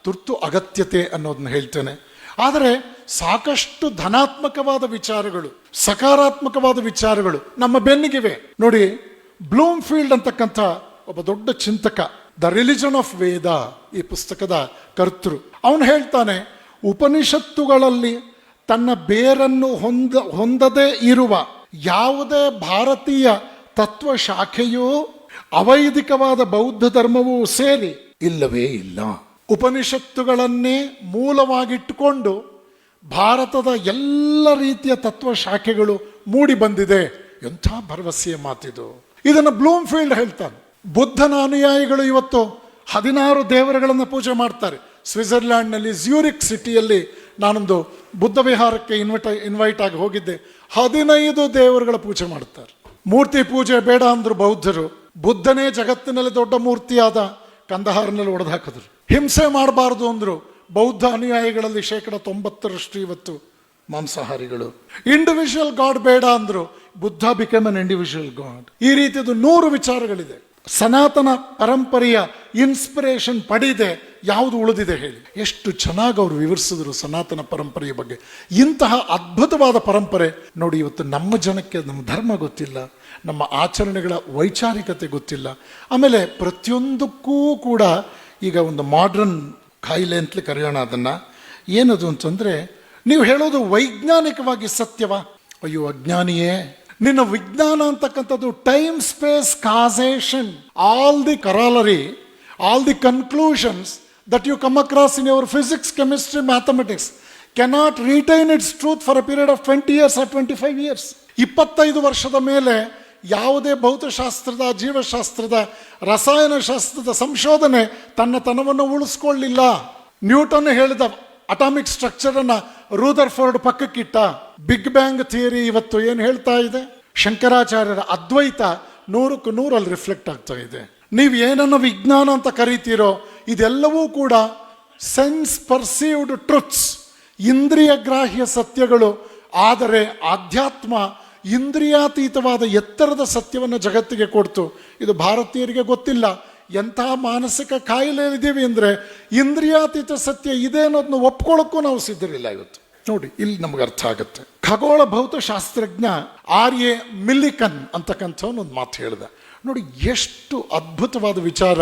ತುರ್ತು ಅಗತ್ಯತೆ ಅನ್ನೋದನ್ನ ಹೇಳ್ತೇನೆ. ಆದರೆ ಸಾಕಷ್ಟು ಧನಾತ್ಮಕವಾದ ವಿಚಾರಗಳು, ಸಕಾರಾತ್ಮಕವಾದ ವಿಚಾರಗಳು ನಮ್ಮ ಬೆನ್ನಿಗಿವೆ. ನೋಡಿ ಬ್ಲೂಮ್ ಫೀಲ್ಡ್ ಅಂತಕ್ಕಂಥ ಒಬ್ಬ ದೊಡ್ಡ ಚಿಂತಕ ದ ರಿಲಿಜನ್ ಆಫ್ ವೇದ ಈ ಪುಸ್ತಕದ ಕರ್ತೃ, ಅವನು ಹೇಳ್ತಾನೆ, ಉಪನಿಷತ್ತುಗಳಲ್ಲಿ ತನ್ನ ಬೇರನ್ನು ಹೊಂದ, ಹೊಂದದೇ ಇರುವ ಯಾವುದೇ ಭಾರತೀಯ ತತ್ವ ಶಾಖೆಯೂ ಅವೈದಿಕವಾದ ಬೌದ್ಧ ಧರ್ಮವೂ ಸೇರಿ ಇಲ್ಲವೇ ಇಲ್ಲ. ಉಪನಿಷತ್ತುಗಳನ್ನೇ ಮೂಲವಾಗಿಟ್ಟುಕೊಂಡು ಭಾರತದ ಎಲ್ಲ ರೀತಿಯ ತತ್ವ ಶಾಖೆಗಳು ಮೂಡಿ ಬಂದಿದೆ ಎಂಥ ಭರವಸೆಯ ಮಾತಿದು. ಇದನ್ನು ಬ್ಲೂಮ್ ಫೀಲ್ಡ್ ಹೇಳ್ತಾನೆ. ಬುದ್ಧನ ಅನುಯಾಯಿಗಳು ಇವತ್ತು ಹದಿನಾರು ದೇವರುಗಳನ್ನು ಪೂಜೆ ಮಾಡ್ತಾರೆ. ಸ್ವಿಟ್ಜರ್ಲ್ಯಾಂಡ್ನಲ್ಲಿ, ಜ್ಯೂರಿಕ್ ಸಿಟಿಯಲ್ಲಿ ನಾನೊಂದು ಬುದ್ಧ ವಿಹಾರಕ್ಕೆ ಇನ್ವೈಟ್ ಇನ್ವೈಟ್ ಆಗಿ ಹೋಗಿದ್ದೆ. ಹದಿನೈದು ದೇವರುಗಳ ಪೂಜೆ ಮಾಡ್ತಾರೆ. ಮೂರ್ತಿ ಪೂಜೆ ಬೇಡ ಅಂದ್ರು ಬೌದ್ಧರು. ಬುದ್ಧನೇ ಜಗತ್ತಿನಲ್ಲಿ ದೊಡ್ಡ ಮೂರ್ತಿಯಾದ ಕಂದಹಾರನಲ್ಲಿ ಒಡೆದು ಹಾಕಿದ್ರು. ಹಿಂಸೆ ಮಾಡಬಾರ್ದು ಅಂದ್ರು ಬೌದ್ಧ ಅನುಯಾಯಿಗಳಲ್ಲಿ ಶೇಕಡ ತೊಂಬತ್ತರಷ್ಟು ಇವತ್ತು ಮಾಂಸಾಹಾರಿಗಳು. ಇಂಡಿವಿಜುವಲ್ ಗಾಡ್ ಬೇಡ ಅಂದ್ರು Buddha become an individual god ಈ ರೀತಿಯದು ನೂರು ವಿಚಾರಗಳಿದೆ. ಸನಾತನ ಪರಂಪರೆಯ ಇನ್ಸ್ಪಿರೇಷನ್ ಪಡೆದೆ, ಯಾವುದು ಉಳಿದಿದೆ ಹೇಳಿ. ಎಷ್ಟು ಚೆನ್ನಾಗಿ ಅವರು ವಿವರಿಸಿದ್ರು ಸನಾತನ ಪರಂಪರೆಯ ಬಗ್ಗೆ. ಇಂತಹ ಅದ್ಭುತವಾದ ಪರಂಪರೆ, ನೋಡಿ ಇವತ್ತು ನಮ್ಮ ಜನಕ್ಕೆ ನಮ್ಮ ಧರ್ಮ ಗೊತ್ತಿಲ್ಲ, ನಮ್ಮ ಆಚರಣೆಗಳ ವೈಚಾರಿಕತೆ ಗೊತ್ತಿಲ್ಲ. ಆಮೇಲೆ ಪ್ರತಿಯೊಂದಕ್ಕೂ ಕೂಡ ಈಗ ಒಂದು ಮಾಡ್ರನ್ ಕಾಯಿಲೆ ಅಂತಲೇ ಕರೆಯೋಣ ಅದನ್ನು. ಏನದು ಅಂತಂದರೆ, ನೀವು ಹೇಳೋದು ವೈಜ್ಞಾನಿಕವಾಗಿ ಸತ್ಯವಾ? ಅಯ್ಯೋ, ಅಜ್ಞಾನಿಯೇ. ನಿನ್ನ ವಿಜ್ಞಾನ ಅಂತಕ್ಕಂಥದ್ದು time space causation all the corollary all the conclusions that you come across in your physics chemistry mathematics cannot retain its truth for a period of twenty years or twenty five years ಇಪ್ಪತ್ತೈದು ವರ್ಷದ ಮೇಲೆ ಯಾವುದೇ ಭೌತಶಾಸ್ತ್ರದ, ಜೀವಶಾಸ್ತ್ರದ, ರಸಾಯನಶಾಸ್ತ್ರದ ಸಂಶೋಧನೆ ತನ್ನ ತನವನ್ನು ಉಳಿಸ್ಕೊಳ್ಳಿಲ್ಲ. ನ್ಯೂಟನ್ ಹೇಳಿದ ಅಟಾಮಿಕ್ ಸ್ಟ್ರಕ್ಚರ್ ಅನ್ನ ರೂದರ್ ಫೋರ್ಡ್ ಪಕ್ಕಕ್ಕಿಟ್ಟ. ಬಿಗ್ ಬ್ಯಾಂಗ್ ಥಿಯರಿ ಇವತ್ತು ಏನು ಹೇಳ್ತಾ ಇದೆ? ಶಂಕರಾಚಾರ್ಯರ ಅದ್ವೈತ ನೂರಕ್ಕೂ ನೂರಲ್ಲಿ ರಿಫ್ಲೆಕ್ಟ್ ಆಗ್ತಾ ಇದೆ. ನೀವು ಏನನ್ನು ವಿಜ್ಞಾನ ಅಂತ ಕರಿತೀರೋ, ಇದೆಲ್ಲವೂ ಕೂಡ ಸೆನ್ಸ್ ಪರ್ಸೀವ್ಡ್ ಟ್ರುತ್ಸ್ ಇಂದ್ರಿಯ ಗ್ರಾಹ್ಯ ಸತ್ಯಗಳು, ಆದರೆ ಆಧ್ಯಾತ್ಮ ಇಂದ್ರಿಯಾತೀತವಾದ ಎತ್ತರದ ಸತ್ಯವನ್ನು ಜಗತ್ತಿಗೆ ಕೊಡ್ತು. ಇದು ಭಾರತೀಯರಿಗೆ ಗೊತ್ತಿಲ್ಲ. ಎಂತಹ ಮಾನಸಿಕ ಕಾಯಿಲೆಯಲ್ಲಿದ್ದೀವಿ ಅಂದರೆ ಇಂದ್ರಿಯಾತೀತ ಸತ್ಯ ಇದೆ ಅನ್ನೋದನ್ನ ಒಪ್ಕೊಳ್ಳೋಕ್ಕೂ ನಾವು ಸಿದ್ಧರಿಲ್ಲ ಇವತ್ತು. ನೋಡಿ, ಇಲ್ಲಿ ನಮ್ಗೆ ಅರ್ಥ ಆಗುತ್ತೆ. ಖಗೋಳ ಭೌತಶಾಸ್ತ್ರಜ್ಞ ಆರ್ ಎ ಮಿಲ್ಲಿಕನ್ ಅಂತಕ್ಕಂಥವನು ಒಂದು ಮಾತು ಹೇಳಿದೆ. ನೋಡಿ, ಎಷ್ಟು ಅದ್ಭುತವಾದ ವಿಚಾರ,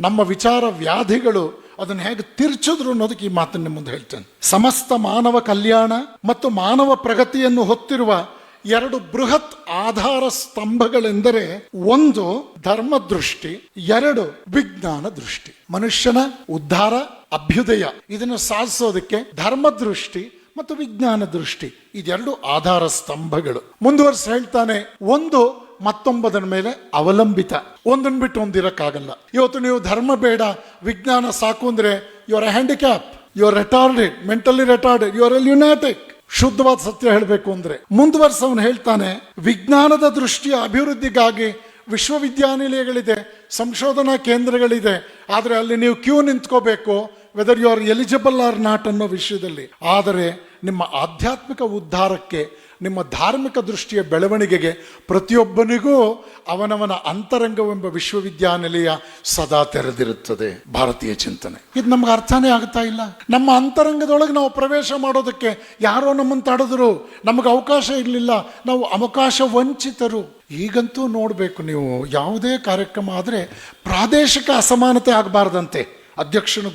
ನಮ್ಮ ವಿಚಾರ ವ್ಯಾಧಿಗಳು ಅದನ್ನು ಹೇಗೆ ತಿರ್ಚಿದ್ರು ಅನ್ನೋದಕ್ಕೆ ಈ ಮಾತನ್ನ ಮುಂದೆ ಹೇಳ್ತೇನೆ. ಸಮಸ್ತ ಮಾನವ ಕಲ್ಯಾಣ ಮತ್ತು ಮಾನವ ಪ್ರಗತಿಯನ್ನು ಹೊತ್ತಿರುವ ಎರಡು ಬೃಹತ್ ಆಧಾರ ಸ್ತಂಭಗಳೆಂದರೆ ಒಂದು ಧರ್ಮ ದೃಷ್ಟಿ ಎರಡು ವಿಜ್ಞಾನ ದೃಷ್ಟಿ. ಮನುಷ್ಯನ ಉದ್ಧಾರ, ಅಭ್ಯುದಯ. ಇದನ್ನು ಸಾಧಿಸೋದಕ್ಕೆ ಧರ್ಮ ದೃಷ್ಟಿ ಮತ್ತು ವಿಜ್ಞಾನ ದೃಷ್ಟಿ. ಇದೆರಡು ಆಧಾರ ಸ್ತಂಭಗಳು. ಮುಂದುವರ್ಸಿ ಹೇಳ್ತಾನೆ, ಒಂದು ಮತ್ತೊಂಬದರ ಮೇಲೆ ಅವಲಂಬಿತ. ಒಂದನ್ನು ಬಿಟ್ಟು ಒಂದಿರಕ್ಕಾಗಲ್ಲ. ಇವತ್ತು ನೀವು ಧರ್ಮ ಬೇಡ, ವಿಜ್ಞಾನ ಸಾಕು ಅಂದ್ರೆ your handicap you are retarded mentally retarded you are lunatic ಶುದ್ಧವಾದ ಸತ್ಯ ಹೇಳಬೇಕು ಅಂದ್ರೆ ಮುಂದುವರ್ಸವನು ಹೇಳ್ತಾನೆ, ವಿಜ್ಞಾನದ ದೃಷ್ಟಿಯ ಅಭಿವೃದ್ಧಿಗಾಗಿ ವಿಶ್ವವಿದ್ಯಾನಿಲಯಗಳಿದೆ, ಸಂಶೋಧನಾ ಕೇಂದ್ರಗಳಿದೆ, ಆದರೆ ಅಲ್ಲಿ ನೀವು queue ನಿಂತ್ಕೋಬೇಕು whether you are eligible or not ಅನ್ನೋ ವಿಷಯದಲ್ಲಿ. ಆದರೆ ನಿಮ್ಮ ಆಧ್ಯಾತ್ಮಿಕ ಉದ್ಧಾರಕ್ಕೆ, ನಿಮ್ಮ ಧಾರ್ಮಿಕ ದೃಷ್ಟಿಯ ಬೆಳವಣಿಗೆಗೆ ಪ್ರತಿಯೊಬ್ಬನಿಗೂ ಅವನವನ ಅಂತರಂಗವೆಂಬ ವಿಶ್ವವಿದ್ಯಾನಿಲಯ ಸದಾ ತೆರೆದಿರುತ್ತದೆ. ಭಾರತೀಯ ಚಿಂತನೆ. ಇದು ನಮ್ಗೆ ಅರ್ಥನೇ ಆಗ್ತಾ ಇಲ್ಲ. ನಮ್ಮ ಅಂತರಂಗದೊಳಗೆ ನಾವು ಪ್ರವೇಶ ಮಾಡೋದಕ್ಕೆ ಯಾರೋ ನಮ್ಮನ್ನು ತಡೆದ್ರು. ನಮಗೆ ಅವಕಾಶ ಇರಲಿಲ್ಲ. ನಾವು ಅವಕಾಶ ವಂಚಿತರು. ಈಗಂತೂ ನೋಡಬೇಕು ನೀವು ಯಾವುದೇ ಕಾರ್ಯಕ್ರಮ ಆದರೆ ಪ್ರಾದೇಶಿಕ ಅಸಮಾನತೆ ಆಗಬಾರ್ದಂತೆ. ಅಧ್ಯಕ್ಷನ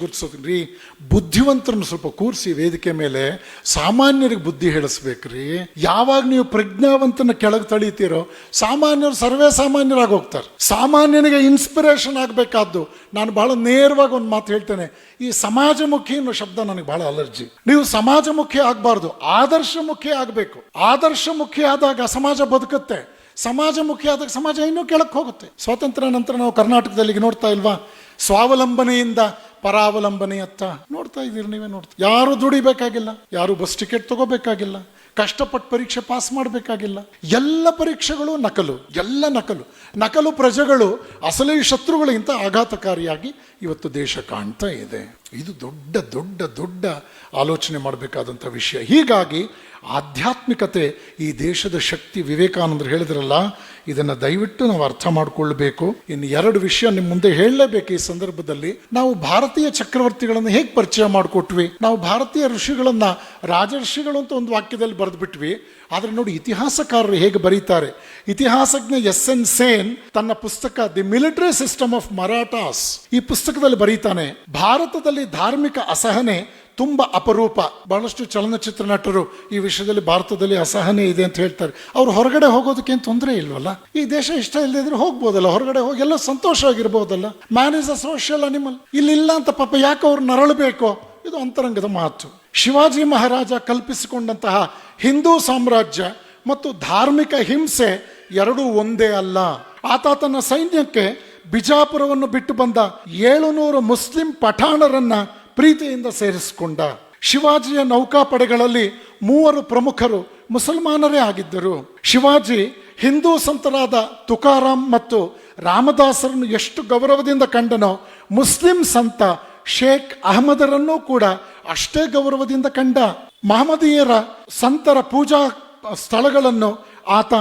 ರೀ ಬುದ್ಧಿವಂತರನ್ನು ಸ್ವಲ್ಪ ಕೂರಿಸಿ ವೇದಿಕೆ ಮೇಲೆ ಸಾಮಾನ್ಯರಿಗೆ ಬುದ್ಧಿ ಹೇಳಿಸ್ಬೇಕ್ರಿ. ಯಾವಾಗ ನೀವು ಪ್ರಜ್ಞಾವಂತನ ಕೆಳಗೆ ತಳೀತೀರೋ, ಸಾಮಾನ್ಯರು ಸರ್ವೇ ಸಾಮಾನ್ಯರಾಗಿ ಹೋಗ್ತಾರೆ. ಸಾಮಾನ್ಯನಿಗೆ ಇನ್ಸ್ಪಿರೇಷನ್ ಆಗಬೇಕಾದ್ದು. ನಾನು ಬಹಳ ನೇರವಾಗಿ ಒಂದು ಮಾತು ಹೇಳ್ತೇನೆ. ಈ ಸಮಾಜಮುಖಿ ಅನ್ನೋ ಶಬ್ದ ನನಗೆ ಬಹಳ ಅಲರ್ಜಿ ನೀವು ಸಮಾಜಮುಖಿ ಆಗಬಾರ್ದು. ಆದರ್ಶಮುಖಿ ಆಗಬೇಕು. ಆದರ್ಶಮುಖಿ ಆದಾಗ ಸಮಾಜ ಬದುಕುತ್ತೆ. ಸಮಾಜಮುಖಿ ಆದಾಗ ಸಮಾಜ ಇನ್ನೂ ಕೆಳಕ್ಕೆ ಹೋಗುತ್ತೆ. ಸ್ವಾತಂತ್ರ್ಯ ನಂತರ ನಾವು ಕರ್ನಾಟಕದಲ್ಲಿ ನೋಡ್ತಾ ಇಲ್ವಾ? ಸ್ವಾವಲಂಬನೆಯಿಂದ ಪರಾವಲಂಬನೆಯತ್ತ ನೋಡ್ತಾ ಇದ್ದೀರಿ, ನೀವೇ ನೋಡ್ತಾ ಯಾರು ದುಡಿಬೇಕಾಗಿಲ್ಲ, ಯಾರು ಬಸ್ ಟಿಕೆಟ್ ತಗೋಬೇಕಾಗಿಲ್ಲ, ಕಷ್ಟಪಟ್ಟು ಪರೀಕ್ಷೆ ಪಾಸ್ ಮಾಡಬೇಕಾಗಿಲ್ಲ. ಎಲ್ಲ ಪರೀಕ್ಷೆಗಳು ನಕಲು, ಎಲ್ಲ ನಕಲು. ನಕಲು ಪ್ರಜೆಗಳು ಅಸಲಿ ಶತ್ರುಗಳಿಗಿಂತ ಆಘಾತಕಾರಿಯಾಗಿ ಇವತ್ತು ದೇಶ ಕಾಣ್ತಾ ಇದೆ. ಇದು ದೊಡ್ಡ ದೊಡ್ಡ ದೊಡ್ಡ ಆಲೋಚನೆ ಮಾಡಬೇಕಾದಂಥ ವಿಷಯ. ಹೀಗಾಗಿ ಆಧ್ಯಾತ್ಮಿಕತೆ ಈ ದೇಶದ ಶಕ್ತಿ ವಿವೇಕಾನಂದರು ಹೇಳಿದ್ರಲ್ಲ, ಇದನ್ನು ದಯವಿಟ್ಟು ನಾವು ಅರ್ಥ ಮಾಡಿಕೊಳ್ಳಬೇಕು ಇನ್ನು ಎರಡು ವಿಷಯ ನಿಮ್ಮ ಮುಂದೆ ಹೇಳಲೇಬೇಕು ಈ ಸಂದರ್ಭದಲ್ಲಿ. ನಾವು ಭಾರತೀಯ ಚಕ್ರವರ್ತಿಗಳನ್ನು ಹೇಗೆ ಪರಿಚಯ ಮಾಡಿಕೊಟ್ವಿ? ನಾವು ಭಾರತೀಯ ಋಷಿಗಳನ್ನು ರಾಜಋಷಿಗಳು ಅಂತ ಒಂದು ವಾಕ್ಯದಲ್ಲಿ ಬರೆದ್ಬಿಟ್ವಿ. ಆದ್ರೆ ನೋಡಿ, ಇತಿಹಾಸಕಾರರು ಹೇಗೆ ಬರೀತಾರೆ? ಇತಿಹಾಸಜ್ಞ ಎಸ್ ಎನ್ ಸೇನ್ ತನ್ನ ಪುಸ್ತಕ the military system of Marathas ಈ ಪುಸ್ತಕದಲ್ಲಿ ಬರೀತಾನೆ, ಭಾರತದಲ್ಲಿ ಧಾರ್ಮಿಕ ಅಸಹನೆ ತುಂಬಾ ಅಪರೂಪ. ಬಹಳಷ್ಟು ಚಲನಚಿತ್ರ ನಟರು ಈ ವಿಷಯದಲ್ಲಿ ಭಾರತದಲ್ಲಿ ಅಸಹನೆ ಇದೆ ಅಂತ ಹೇಳ್ತಾರೆ. ಅವ್ರು ಹೊರಗಡೆ ಹೋಗೋದಕ್ಕೆ ತೊಂದರೆ ಇಲ್ವಲ್ಲ? ಈ ದೇಶ ಇಷ್ಟ ಇಲ್ಲದಿದ್ರೆ ಹೋಗ್ಬೋದಲ್ಲ, ಹೊರಗಡೆ ಹೋಗಿ ಎಲ್ಲ ಸಂತೋಷವಾಗಿರ್ಬೋದಲ್ಲ man is a social animal ಇಲ್ಲಿಲ್ಲ ಅಂತ ಪಾಪ ಯಾಕೆ ಅವ್ರು ನರಳಬೇಕು? ಇದು ಅಂತರಂಗದ ಮಾತು ಶಿವಾಜಿ ಮಹಾರಾಜ ಕಲ್ಪಿಸಿಕೊಂಡಂತಹ ಹಿಂದೂ ಸಾಮ್ರಾಜ್ಯ ಮತ್ತು ಧಾರ್ಮಿಕ ಹಿಂಸೆ ಎರಡೂ ಒಂದೇ ಅಲ್ಲ. ಆತ ತನ್ನ ಸೈನ್ಯಕ್ಕೆ ಬಿಜಾಪುರವನ್ನು ಬಿಟ್ಟು ಬಂದ ಏಳುನೂರು ಮುಸ್ಲಿಂ ಪಠಾಣರನ್ನ ಪ್ರೀತಿಯಿಂದ ಸೇರಿಸಿಕೊಂಡ. ಶಿವಾಜಿಯ ನೌಕಾಪಡೆಗಳಲ್ಲಿ ಮೂವರು ಪ್ರಮುಖರು ಮುಸಲ್ಮಾನರೇ ಆಗಿದ್ದರು. ಶಿವಾಜಿ ಹಿಂದೂ ಸಂತರಾದ ತುಕಾರಾಮ್ ಮತ್ತು ರಾಮದಾಸರನ್ನು ಎಷ್ಟು ಗೌರವದಿಂದ ಕಂಡನೋ ಮುಸ್ಲಿಂ ಸಂತ ಶೇಖ್ ಅಹಮದರನ್ನೂ ಕೂಡ ಅಷ್ಟೇ ಗೌರವದಿಂದ ಕಂಡ. ಮಹಮ್ಮದೀಯರ ಸಂತರ ಪೂಜಾ ಸ್ಥಳಗಳನ್ನು ಆತ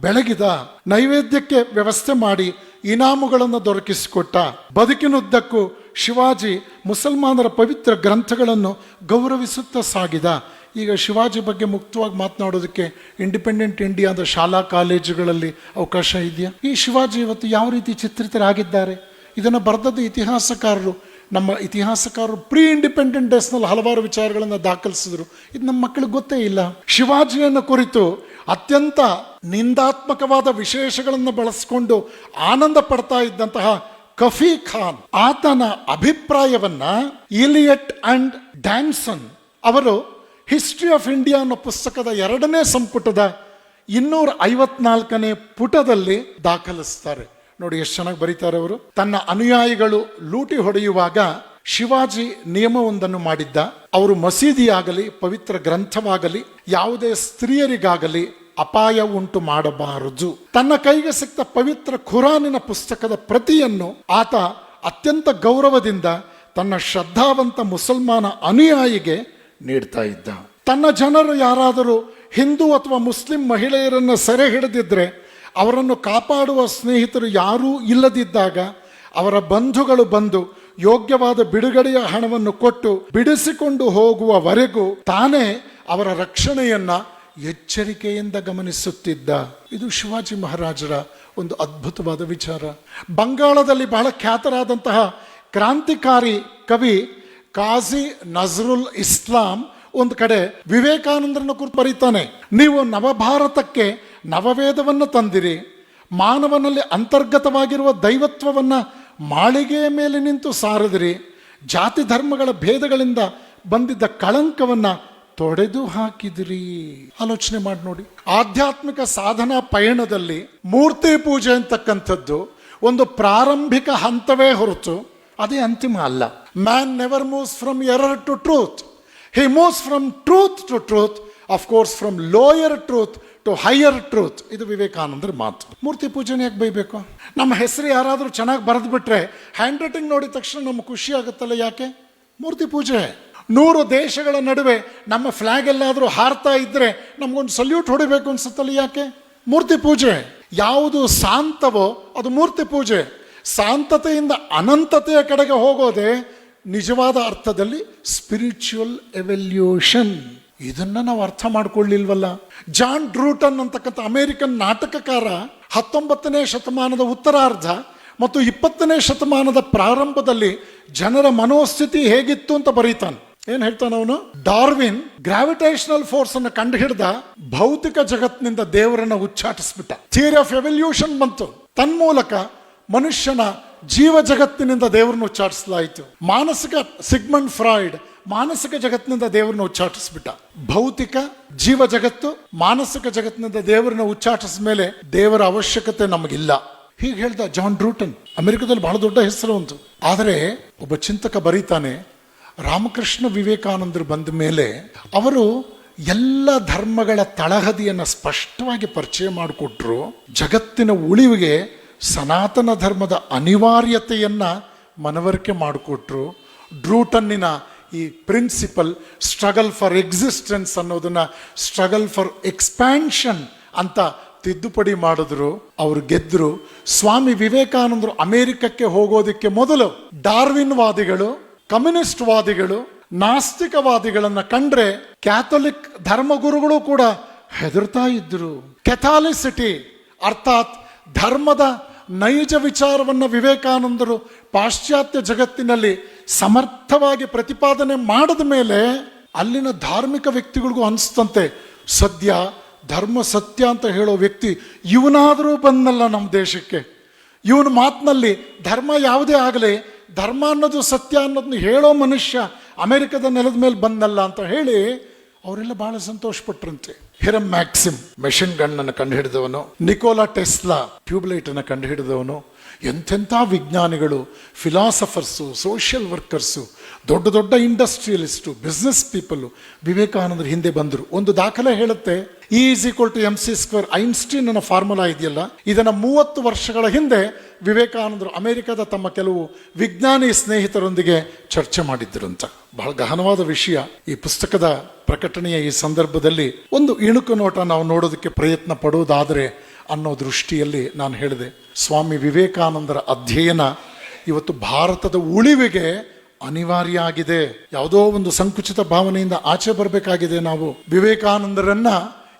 ಬೆಳಗಿದ ನೈವೇದ್ಯಕ್ಕೆ ವ್ಯವಸ್ಥೆ ಮಾಡಿ ಇನಾಮುಗಳನ್ನು ದೊರಕಿಸಿಕೊಟ್ಟ. ಬದುಕಿನುದ್ದಕ್ಕೂ ಶಿವಾಜಿ ಮುಸಲ್ಮಾನರ ಪವಿತ್ರ ಗ್ರಂಥಗಳನ್ನು ಗೌರವಿಸುತ್ತಾ ಸಾಗಿದ. ಈಗ ಶಿವಾಜಿ ಬಗ್ಗೆ ಮುಕ್ತವಾಗಿ ಮಾತನಾಡೋದಕ್ಕೆ ಇಂಡಿಪೆಂಡೆಂಟ್ ಇಂಡಿಯಾದ ಶಾಲಾ ಕಾಲೇಜುಗಳಲ್ಲಿ ಅವಕಾಶ ಇದೆಯಾ? ಈ ಶಿವಾಜಿ ಇವತ್ತು ಯಾವ ರೀತಿ ಚಿತ್ರಿತರಾಗಿದ್ದಾರೆ? ಇದನ್ನು ಬರೆದದ್ದು ಇತಿಹಾಸಕಾರರು ನಮ್ಮ ಇತಿಹಾಸಕಾರರು ಪ್ರೀ ಇಂಡಿಪೆಂಡೆಂಟ್ ಡೇಸ್ನಲ್ಲಿ ಹಲವಾರು ವಿಚಾರಗಳನ್ನು ದಾಖಲಿಸಿದ್ರು. ಇದು ನಮ್ಮ ಮಕ್ಕಳಿಗೆ ಗೊತ್ತೇ ಇಲ್ಲ. ಶಿವಾಜಿಯನ್ನು ಕುರಿತು ಅತ್ಯಂತ ನಿಂದಾತ್ಮಕವಾದ ವಿಶೇಷಗಳನ್ನು ಬಳಸಿಕೊಂಡು ಆನಂದ ಪಡ್ತಾ ಇದ್ದಂತಹ ಕಫಿ ಖಾನ್, ಆತನ ಅಭಿಪ್ರಾಯವನ್ನ ಇಲಿಯಟ್ ಅಂಡ್ ಡ್ಯಾನ್ಸನ್ ಅವರು ಹಿಸ್ಟ್ರಿ ಆಫ್ ಇಂಡಿಯಾ ಅನ್ನೋ ಪುಸ್ತಕದ ಎರಡನೇ ಸಂಪುಟದ ಇನ್ನೂರ ಐವತ್ನಾಲ್ಕನೇ ಪುಟದಲ್ಲಿ ದಾಖಲಿಸ್ತಾರೆ. ನೋಡಿ ಎಷ್ಟು ಚೆನ್ನಾಗಿ ಬರೀತಾರೆ ಅವರು. ತನ್ನ ಅನುಯಾಯಿಗಳು ಲೂಟಿ ಹೊಡೆಯುವಾಗ ಶಿವಾಜಿ ನಿಯಮವೊಂದನ್ನು ಮಾಡಿದ್ದ. ಅವರು ಮಸೀದಿಯಾಗಲಿ, ಪವಿತ್ರ ಗ್ರಂಥವಾಗಲಿ, ಯಾವುದೇ ಸ್ತ್ರೀಯರಿಗಾಗಲಿ ಅಪಾಯ ಉಂಟು ಮಾಡಬಾರದು. ತನ್ನ ಕೈಗೆ ಸಿಕ್ತ ಪವಿತ್ರ ಖುರಾನಿನ ಪುಸ್ತಕದ ಪ್ರತಿಯನ್ನು ಆತ ಅತ್ಯಂತ ಗೌರವದಿಂದ ತನ್ನ ಶ್ರದ್ಧಾವಂತ ಮುಸಲ್ಮಾನ ಅನುಯಾಯಿಗೆ ನೀಡ್ತಾ ಇದ್ದ. ತನ್ನ ಜನರು ಯಾರಾದರೂ ಹಿಂದೂ ಅಥವಾ ಮುಸ್ಲಿಂ ಮಹಿಳೆಯರನ್ನು ಸೆರೆ ಹಿಡಿದಿದ್ರೆ ಅವರನ್ನು ಕಾಪಾಡುವ ಸ್ನೇಹಿತರು ಯಾರೂ ಇಲ್ಲದಿದ್ದಾಗ ಅವರ ಬಂಧುಗಳು ಬಂದು ಯೋಗ್ಯವಾದ ಬಿಡುಗಡೆಯ ಹಣವನ್ನು ಕೊಟ್ಟು ಬಿಡಿಸಿಕೊಂಡು ಹೋಗುವವರೆಗೂ ತಾನೇ ಅವರ ರಕ್ಷಣೆಯನ್ನ ಎಚ್ಚರಿಕೆಯಿಂದ ಗಮನಿಸುತ್ತಿದ್ದ. ಇದು ಶಿವಾಜಿ ಮಹಾರಾಜರ ಒಂದು ಅದ್ಭುತವಾದ ವಿಚಾರ. ಬಂಗಾಳದಲ್ಲಿ ಬಹಳ ಖ್ಯಾತರಾದಂತಹ ಕ್ರಾಂತಿಕಾರಿ ಕವಿ ಕಾಜಿ ನಜರುಲ್ ಇಸ್ಲಾಂ ಒಂದು ಕಡೆ ವಿವೇಕಾನಂದರನ್ನು ಕುರಿತು ಬರೀತಾನೆ. ನೀವು ನವಭಾರತಕ್ಕೆ ನವವೇದವನ್ನು ತಂದಿರಿ. ಮಾನವನಲ್ಲಿ ಅಂತರ್ಗತವಾಗಿರುವ ದೈವತ್ವವನ್ನು ಮಾಳಿಗೆಯ ಮೇಲೆ ನಿಂತು ಸಾರದಿರಿ. ಜಾತಿ ಧರ್ಮಗಳ ಭೇದಗಳಿಂದ ಬಂದಿದ್ದ ಕಳಂಕವನ್ನು ತೊಡೆದು ಹಾಕಿದಿರಿ. ಆಲೋಚನೆ ಮಾಡಿ ನೋಡಿ. ಆಧ್ಯಾತ್ಮಿಕ ಸಾಧನಾ ಪಯಣದಲ್ಲಿ ಮೂರ್ತಿ ಪೂಜೆ ಅಂತಕ್ಕಂಥದ್ದು ಒಂದು ಪ್ರಾರಂಭಿಕ ಹಂತವೇ ಹೊರತು ಅದೇ ಅಂತಿಮ ಅಲ್ಲ. Man never moves from error to truth he moves from truth to truth of course from lower truth to higher truth ಇದು ವಿವೇಕಾನಂದರ ಮಾತು. ಮೂರ್ತಿ ಪೂಜೆನ ಯಾಕೆ ಬೈಬೇಕು? ನಮ್ಮ ಹೆಸರು ಯಾರಾದರೂ ಚೆನ್ನಾಗಿ ಬರೆದು ಬಿಟ್ರೆ ಹ್ಯಾಂಡ್ ರೈಟಿಂಗ್ ನೋಡಿದ ತಕ್ಷಣ ನಮ್ಗೆ ಖುಷಿ ಆಗುತ್ತಲ್ಲ ಯಾಕೆ? ಮೂರ್ತಿ ಪೂಜೆ. ನೂರು ದೇಶಗಳ ನಡುವೆ ನಮ್ಮ ಫ್ಲಾಗ್ ಎಲ್ಲಾದರೂ ಹಾರ್ತಾ ಇದ್ದರೆ ನಮಗೊಂದು ಸಲ್ಯೂಟ್ ಹೊಡಿಬೇಕು ಅನ್ಸುತ್ತಲ್ಲ ಯಾಕೆ? ಮೂರ್ತಿ ಪೂಜೆ. ಯಾವುದು ಶಾಂತವೋ ಅದು ಮೂರ್ತಿ ಪೂಜೆ. ಶಾಂತತೆಯಿಂದ ಅನಂತತೆಯ ಕಡೆಗೆ ಹೋಗೋದೇ ನಿಜವಾದ ಅರ್ಥದಲ್ಲಿ ಸ್ಪಿರಿಚುವಲ್ ಎವೆಲ್ಯೂಷನ್ ಇದನ್ನ ನಾವು ಅರ್ಥ ಮಾಡ್ಕೊಳ್ಳಿಲ್ವಲ್ಲ? ಜಾನ್ ಡ್ರೂಟನ್ ಅಂತಕ್ಕಂಥ ಅಮೇರಿಕನ್ ನಾಟಕಕಾರ ಹತ್ತೊಂಬತ್ತನೇ ಶತಮಾನದ ಉತ್ತರಾರ್ಧ ಮತ್ತು ಇಪ್ಪತ್ತನೇ ಶತಮಾನದ ಪ್ರಾರಂಭದಲ್ಲಿ ಜನರ ಮನೋಸ್ಥಿತಿ ಹೇಗಿತ್ತು ಅಂತ ಬರೀತಾನೆ. ಏನ್ ಹೇಳ್ತಾನ ಅವನು? ಡಾರ್ವಿನ್ ಗ್ರಾವಿಟೇಷನಲ್ ಫೋರ್ಸ್ ಅನ್ನು ಕಂಡು ಹಿಡ್ದ ಭೌತಿಕ ಜಗತ್ತಿನಿಂದ ದೇವರನ್ನ ಉಚ್ಚಾಟಿಸ್ಬಿಟ್ಟ. ಥಿಯರಿ ಆಫ್ ಎವಲ್ಯೂಷನ್ ಬಂತು. ತನ್ಮೂಲಕ ಮನುಷ್ಯನ ಜೀವ ಜಗತ್ತಿನಿಂದ ದೇವರನ್ನು ಉಚ್ಚಾಟಿಸಲಾಯಿತು. ಮಾನಸಿಕ ಸಿಗ್ಮಂಡ್ ಫ್ರಾಯ್ಡ್ ಮಾನಸಿಕ ಜಗತ್ತಿನಿಂದ ದೇವರನ್ನ ಉಚ್ಚಾಟಿಸ್ಬಿಟ್ಟ. ಭೌತಿಕ ಜೀವ ಜಗತ್ತು ಮಾನಸಿಕ ಜಗತ್ತಿನಿಂದ ದೇವರನ್ನ ಉಚ್ಚಾಟಿಸಿದ ಮೇಲೆ ದೇವರ ಅವಶ್ಯಕತೆ ನಮಗಿಲ್ಲ. ಹೀಗೆ ಹೇಳ್ದ ಜಾನ್ ಡ್ರೂಟನ್ ಅಮೆರಿಕದಲ್ಲಿ ಬಹಳ ದೊಡ್ಡ ಹೆಸರು ಉಂಟು ಆದರೆ ಒಬ್ಬ ಚಿಂತಕ ಬರೀತಾನೆ, ರಾಮಕೃಷ್ಣ ವಿವೇಕಾನಂದರು ಬಂದ ಮೇಲೆ ಅವರು ಎಲ್ಲ ಧರ್ಮಗಳ ತಳಹದಿಯನ್ನು ಸ್ಪಷ್ಟವಾಗಿ ಪರಿಚಯ ಮಾಡಿಕೊಟ್ರು. ಜಗತ್ತಿನ ಉಳಿವಿಗೆ ಸನಾತನ ಧರ್ಮದ ಅನಿವಾರ್ಯತೆಯನ್ನ ಮನವರಿಕೆ ಮಾಡಿಕೊಟ್ರು. ಡ್ರೂಟನ್ನಿನ ಈ ಪ್ರಿನ್ಸಿಪಲ್ ಸ್ಟ್ರಗಲ್ ಫಾರ್ ಎಕ್ಸಿಸ್ಟೆನ್ಸ್ ಅನ್ನೋದನ್ನ ಸ್ಟ್ರಗಲ್ ಫಾರ್ ಎಕ್ಸ್ಪ್ಯಾನ್ಷನ್ ಅಂತ ತಿದ್ದುಪಡಿ ಮಾಡಿದ್ರು, ಅವರು ಗೆದ್ದರು ಸ್ವಾಮಿ ವಿವೇಕಾನಂದರು ಅಮೆರಿಕಕ್ಕೆ ಹೋಗೋದಕ್ಕೆ ಮೊದಲು ಡಾರ್ವಿನ್ ವಾದಿಗಳು ಕಮ್ಯುನಿಸ್ಟ್ ವಾದಿಗಳು ನಾಸ್ತಿಕವಾದಿಗಳನ್ನ ಕಂಡ್ರೆ ಕ್ಯಾಥೋಲಿಕ್ ಧರ್ಮಗುರುಗಳು ಕೂಡ ಹೆದರ್ತಾ ಇದ್ರು. ಕೆಥಾಲಿಸಿಟಿ, ಅರ್ಥಾತ್ ಧರ್ಮದ ನೈಜ ವಿಚಾರವನ್ನು ವಿವೇಕಾನಂದರು ಪಾಶ್ಚಾತ್ಯ ಜಗತ್ತಿನಲ್ಲಿ ಸಮರ್ಥವಾಗಿ ಪ್ರತಿಪಾದನೆ ಮಾಡಿದ ಮೇಲೆ ಅಲ್ಲಿನ ಧಾರ್ಮಿಕ ವ್ಯಕ್ತಿಗಳಿಗೂ ಅನಿಸ್ತಂತೆ ಸದ್ಯ ಧರ್ಮ ಸತ್ಯ ಅಂತ ಹೇಳೋ ವ್ಯಕ್ತಿ ಇವನಾದರೂ ಬಂದಲ್ಲ ನಮ್ಮ ದೇಶಕ್ಕೆ. ಇವನ ಮಾತಿನಲ್ಲಿ ಧರ್ಮ ಯಾವುದೇ ಆಗಲಿ, ಧರ್ಮ ಅನ್ನೋದು ಸತ್ಯ ಅನ್ನೋದನ್ನ ಹೇಳೋ ಮನುಷ್ಯ ಅಮೆರಿಕದ ನೆಲದ ಮೇಲೆ ಬಂದಲ್ಲ ಅಂತ ಹೇಳಿ ಅವರೆಲ್ಲ ಭಾಳ ಸಂತೋಷಪಟ್ರಂತೆ. ಹಿರಮ್ ಮ್ಯಾಕ್ಸಿಮ್ ಮೆಷಿನ್ ಗನ್ ಅನ್ನು ಕಂಡುಹಿಡಿದವನು ನಿಕೋಲಾ ಟೆಸ್ಲಾ ಟ್ಯೂಬ್ಲೈಟ್ ಅನ್ನು ಕಂಡುಹಿಡಿದವನು. ಎಂಥೆಂಥ ವಿಜ್ಞಾನಿಗಳು ಫಿಲಾಸಫರ್ಸು ಸೋಷಿಯಲ್ ವರ್ಕರ್ಸು ದೊಡ್ಡ ದೊಡ್ಡ ಇಂಡಸ್ಟ್ರಿಯಲಿಸ್ಟು ಬಿಸ್ನೆಸ್ ಪೀಪಲ್ ವಿವೇಕಾನಂದರ ಹಿಂದೆ ಬಂದರು. ಒಂದು ದಾಖಲೆ ಹೇಳುತ್ತೆ E is equal to M C square Einstein ಅನ್ನೋ ಫಾರ್ಮುಲಾ ಇದೆಯಲ್ಲ? ಇದನ್ನು ಮೂವತ್ತು ವರ್ಷಗಳ ಹಿಂದೆ ವಿವೇಕಾನಂದರು ಅಮೆರಿಕದ ತಮ್ಮ ಕೆಲವು ವಿಜ್ಞಾನಿ ಸ್ನೇಹಿತರೊಂದಿಗೆ ಚರ್ಚೆ ಮಾಡಿದ್ದರಂತ ಬಹಳ ಗಹನವಾದ ವಿಷಯ. ಈ ಪುಸ್ತಕದ ಪ್ರಕಟಣೆಯ ಈ ಸಂದರ್ಭದಲ್ಲಿ ಒಂದು ಇಣುಕು ನೋಟ ನಾವು ನೋಡೋದಕ್ಕೆ ಪ್ರಯತ್ನ ಪಡುವುದಾದರೆ ಅನ್ನೋ ದೃಷ್ಟಿಯಲ್ಲಿ ನಾನು ಹೇಳಿದೆ. ಸ್ವಾಮಿ ವಿವೇಕಾನಂದರ ಅಧ್ಯಯನ ಇವತ್ತು ಭಾರತದ ಉಳಿವಿಗೆ ಅನಿವಾರ್ಯ ಆಗಿದೆ ಯಾವುದೋ ಒಂದು ಸಂಕುಚಿತ ಭಾವನೆಯಿಂದ ಆಚೆ ಬರಬೇಕಾಗಿದೆ ನಾವು. ವಿವೇಕಾನಂದರನ್ನ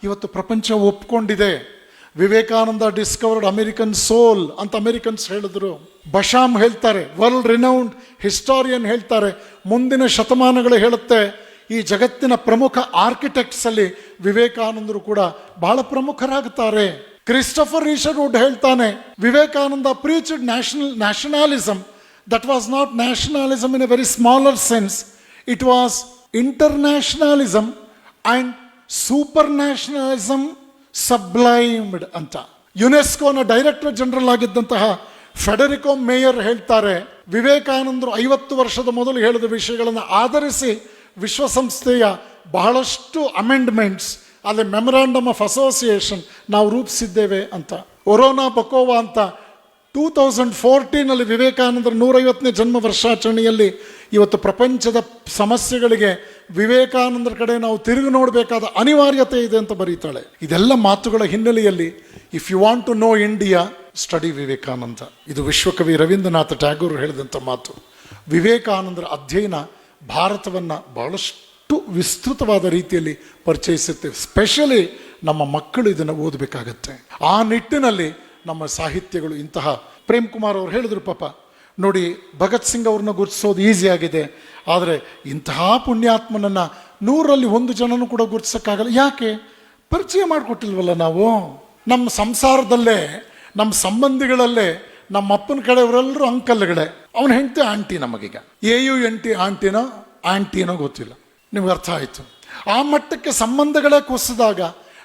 ಇವತ್ತು ಪ್ರಪಂಚ ಒಪ್ಕೊಂಡಿದೆ. ವಿವೇಕಾನಂದ ಡಿಸ್ಕವರ್ಡ್ ಅಮೆರಿಕನ್ ಸೋಲ್ ಅಂತ ಅಮೆರಿಕನ್ಸ್ ಹೇಳಿದ್ರು. ಬಶಾಮ್ ಹೇಳ್ತಾರೆ, ವರ್ಲ್ಡ್ ರಿನೌಂಡ್ ಹಿಸ್ಟೋರಿಯನ್ ಹೇಳ್ತಾರೆ. ಮುಂದಿನ ಶತಮಾನಗಳು ಹೇಳುತ್ತೆ, ಈ ಜಗತ್ತಿನ ಪ್ರಮುಖ ಆರ್ಕಿಟೆಕ್ಟ್ಸ್ ಅಲ್ಲಿ ವಿವೇಕಾನಂದರು ಕೂಡ ಬಹಳ ಪ್ರಮುಖರಾಗುತ್ತಾರೆ ಕ್ರಿಸ್ಟಫರ್ ವುಡ್ ಹೇಳ್ತಾನೆ, Vivekananda preached national nationalism that was not nationalism in a very smaller sense it was internationalism and super nationalism sublimed ಅಂತ. ಯುನೆಸ್ಕೋನ ಡೈರೆಕ್ಟರ್ ಜನರಲ್ ಆಗಿದ್ದಂತಹ ಫೆಡರಿಕೋ ಮೇಯರ್ ಹೇಳ್ತಾರೆ, ವಿವೇಕಾನಂದರು ಐವತ್ತು ವರ್ಷದ ಮೊದಲು ಹೇಳಿದ ವಿಷಯಗಳನ್ನು ಆಧರಿಸಿ ವಿಶ್ವಸಂಸ್ಥೆಯ ಬಹಳಷ್ಟು ಅಮೆಂಡ್ಮೆಂಟ್ಸ್, ಅಲ್ಲಿ ಮೆಮೊರಾಂಡಮ್ ಆಫ್ ಅಸೋಸಿಯೇಷನ್ ನಾವು ರೂಪಿಸಿದ್ದೇವೆ ಅಂತ. ಒರೋನಾ ಬಕೋವಾ ಅಂತ, ಟೂ ತೌಸಂಡ್ ಫೋರ್ಟೀನಲ್ಲಿ ವಿವೇಕಾನಂದರ ನೂರೈವತ್ತನೇ ಜನ್ಮ ವರ್ಷಾಚರಣೆಯಲ್ಲಿ ಇವತ್ತು ಪ್ರಪಂಚದ ಸಮಸ್ಯೆಗಳಿಗೆ ವಿವೇಕಾನಂದರ ಕಡೆ ನಾವು ತಿರುಗಿ ನೋಡಬೇಕಾದ ಅನಿವಾರ್ಯತೆ ಇದೆ ಅಂತ ಬರೀತಾಳೆ. ಇದೆಲ್ಲ ಮಾತುಗಳ ಹಿನ್ನೆಲೆಯಲ್ಲಿ if you want to know India study Vivekananda. ಇದು ವಿಶ್ವಕವಿ ರವೀಂದ್ರನಾಥ ಟ್ಯಾಗೂರ್ ಹೇಳಿದಂಥ ಮಾತು. ವಿವೇಕಾನಂದರ ಅಧ್ಯಯನ ಭಾರತವನ್ನು ಬಹಳಷ್ಟು ವಿಸ್ತೃತವಾದ ರೀತಿಯಲ್ಲಿ ಪರಿಚಯಿಸುತ್ತೆ. ಸ್ಪೆಷಲಿ ನಮ್ಮ ಮಕ್ಕಳು ಇದನ್ನು ಓದಬೇಕಾಗತ್ತೆ. ಆ ನಿಟ್ಟಿನಲ್ಲಿ ನಮ್ಮ ಸಾಹಿತ್ಯಗಳು ಇಂತಹ. ಪ್ರೇಮ್ ಕುಮಾರ್ ಅವರು ಹೇಳಿದ್ರು ಪಾಪ ನೋಡಿ, ಭಗತ್ ಸಿಂಗ್ ಅವ್ರನ್ನ ಗುರುತಿಸೋದು ಈಸಿ ಆಗಿದೆ. ಆದರೆ ಇಂತಹ ಪುಣ್ಯಾತ್ಮನನ್ನ ನೂರಲ್ಲಿ ಒಂದು ಜನನೂ ಕೂಡ ಗುರುತಿಸೋಕ್ಕಾಗಲ್ಲ. ಯಾಕೆ? ಪರಿಚಯ ಮಾಡಿಕೊಟ್ಟಿಲ್ವಲ್ಲ ನಾವು? ನಮ್ಮ ಸಂಸಾರದಲ್ಲೇ, ನಮ್ಮ ಸಂಬಂಧಿಗಳಲ್ಲೇ, ನಮ್ಮ ಅಪ್ಪನ ಕಡೆಯವರೆಲ್ಲರೂ ಅಂಕಲ್ಗಳೇ. ಅವನ ಹೆಂಡತಿ, ಆಂಟಿ ನಮಗೀಗ. ಎ ಯು ಎನ್ ಟಿ ಆಂಟಿನೋ ಆಂಟಿನೋ ಗೊತ್ತಿಲ್ಲ. ನಿಮ್ಗೆ ಅರ್ಥ ಆಯಿತು? ಆ ಮಟ್ಟಕ್ಕೆ ಸಂಬಂಧಗಳೇ ಕುಸಿದಾಗ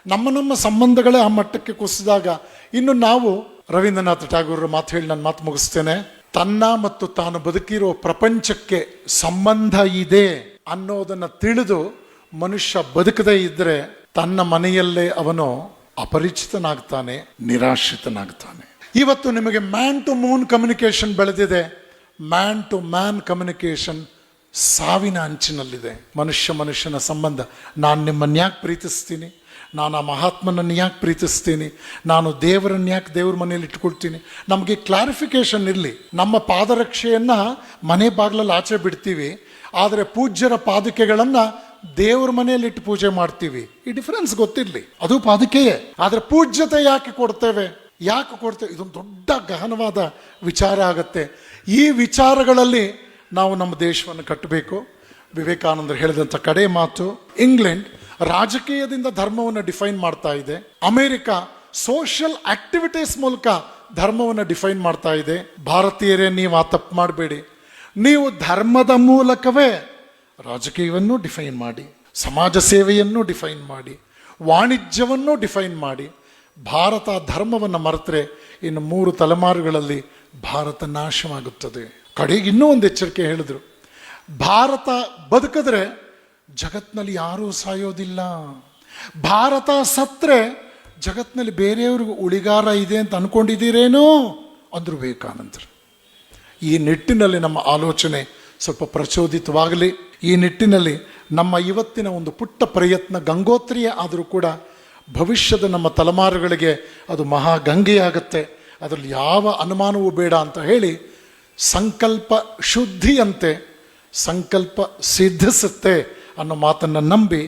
ನಮ್ಮ ನಮ್ಮ ಸಂಬಂಧಗಳೇ ಆ ಮಟ್ಟಕ್ಕೆ ಕುಸಿದಾಗ ಇನ್ನು ನಾವು ರವೀಂದ್ರನಾಥ ಟ್ಯಾಗೂರ್ ಮಾತು ಹೇಳಿ ನಾನು ಮಾತು ಮುಗಿಸ್ತೇನೆ. ತನ್ನ ಮತ್ತು ತಾನು ಬದುಕಿರೋ ಪ್ರಪಂಚಕ್ಕೆ ಸಂಬಂಧ ಇದೆ ಅನ್ನೋದನ್ನ ತಿಳಿದು ಮನುಷ್ಯ ಬದುಕದೇ ಇದ್ದರೆ ತನ್ನ ಮನೆಯಲ್ಲೇ ಅವನು ಅಪರಿಚಿತನಾಗ್ತಾನೆ, ನಿರಾಶ್ರಿತನಾಗ್ತಾನೆ. ಇವತ್ತು ನಿಮಗೆ ಮ್ಯಾನ್ ಟು ಮೂನ್ ಕಮ್ಯುನಿಕೇಶನ್ ಬೆಳೆದಿದೆ. ಮ್ಯಾನ್ ಟು ಮ್ಯಾನ್ ಕಮ್ಯುನಿಕೇಶನ್ ಸಾವಿನ ಅಂಚಿನಲ್ಲಿದೆ. ಮನುಷ್ಯ ಮನುಷ್ಯನ ಸಂಬಂಧ. ನಾನು ನಿಮ್ಮನ್ನು ಯಾಕೆ ಪ್ರೀತಿಸ್ತೀನಿ? ನಾನು ಆ ಮಹಾತ್ಮನನ್ನು ಯಾಕೆ ಪ್ರೀತಿಸ್ತೀನಿ? ನಾನು ದೇವರನ್ನು ಯಾಕೆ ದೇವ್ರ ಮನೇಲಿ ಇಟ್ಕೊಳ್ತೀನಿ? ನಮಗೆ ಕ್ಲಾರಿಫಿಕೇಶನ್ ಇರಲಿ. ನಮ್ಮ ಪಾದರಕ್ಷೆಯನ್ನು ಮನೆ ಬಾಗಿಲಲ್ಲಿ ಆಚೆ ಬಿಡ್ತೀವಿ. ಆದರೆ ಪೂಜ್ಯರ ಪಾದುಕೆಗಳನ್ನು ದೇವ್ರ ಮನೆಯಲ್ಲಿ ಇಟ್ಟು ಪೂಜೆ ಮಾಡ್ತೀವಿ. ಈ ಡಿಫರೆನ್ಸ್ ಗೊತ್ತಿರಲಿ. ಅದು ಪಾದುಕೆಯೇ. ಆದರೆ ಪೂಜ್ಯತೆ ಯಾಕೆ ಕೊಡ್ತೇವೆ? ಯಾಕೆ ಕೊಡ್ತೇವೆ? ಇದೊಂದು ದೊಡ್ಡ ಗಹನವಾದ ವಿಚಾರ ಆಗತ್ತೆ. ಈ ವಿಚಾರಗಳಲ್ಲಿ ನಾವು ನಮ್ಮ ದೇಶವನ್ನು ಕಟ್ಟಬೇಕು. ವಿವೇಕಾನಂದರು ಹೇಳಿದಂಥ ಕಡೆ ಮಾತು, ಇಂಗ್ಲೆಂಡ್ ರಾಜಕೀಯದಿಂದ ಧರ್ಮವನ್ನು ಡಿಫೈನ್ ಮಾಡ್ತಾ ಇದೆ. ಅಮೆರಿಕ ಸೋಷಿಯಲ್ ಆಕ್ಟಿವಿಟೀಸ್ ಮೂಲಕ ಧರ್ಮವನ್ನು ಡಿಫೈನ್ ಮಾಡ್ತಾ ಇದೆ. ಭಾರತೀಯರೇ, ನೀವು ಆ ತಪ್ಪು ಮಾಡಬೇಡಿ. ನೀವು ಧರ್ಮದ ಮೂಲಕವೇ ರಾಜಕೀಯವನ್ನು ಡಿಫೈನ್ ಮಾಡಿ, ಸಮಾಜ ಸೇವೆಯನ್ನು ಡಿಫೈನ್ ಮಾಡಿ, ವಾಣಿಜ್ಯವನ್ನು ಡಿಫೈನ್ ಮಾಡಿ. ಭಾರತ ಧರ್ಮವನ್ನು ಮರೆತರೆ ಇನ್ನು ಮೂರು ತಲೆಮಾರುಗಳಲ್ಲಿ ಭಾರತ ನಾಶವಾಗುತ್ತದೆ. ಕಡೆಗೆ ಇನ್ನೂ ಒಂದು ಎಚ್ಚರಿಕೆ ಹೇಳಿದರು. ಭಾರತ ಬದುಕಿದ್ರೆ ಜಗತ್ನಲ್ಲಿ ಯಾರೂ ಸಾಯೋದಿಲ್ಲ. ಭಾರತ ಸತ್ರೆ ಜಗತ್ನಲ್ಲಿ ಬೇರೆಯವ್ರಿಗೂ ಉಳಿಗಾರ ಇದೆ ಅಂತ ಅಂದ್ಕೊಂಡಿದ್ದೀರೇನೋ ಅಂದರು ವಿವೇಕಾನಂದರು. ಈ ನಿಟ್ಟಿನಲ್ಲಿ ನಮ್ಮ ಆಲೋಚನೆ ಸ್ವಲ್ಪ ಪ್ರಚೋದಿತವಾಗಲಿ. ಈ ನಿಟ್ಟಿನಲ್ಲಿ ನಮ್ಮ ಇವತ್ತಿನ ಒಂದು ಪುಟ್ಟ ಪ್ರಯತ್ನ ಗಂಗೋತ್ರಿಯೇ ಆದರೂ ಕೂಡ ಭವಿಷ್ಯದ ನಮ್ಮ ತಲೆಮಾರುಗಳಿಗೆ ಅದು ಮಹಾ ಮಹಾಗಂಗೆಯಾಗತ್ತೆ. ಅದರಲ್ಲಿ ಯಾವ ಅನುಮಾನವೂ ಬೇಡ ಅಂತ ಹೇಳಿ ಸಂಕಲ್ಪ ಶುದ್ಧಿಯಂತೆ ಸಂಕಲ್ಪ ಸಿದ್ಧಿಸುತ್ತೆ. ಅನ್ನೋ ಮಾತನ್ನು ನಂಬಿ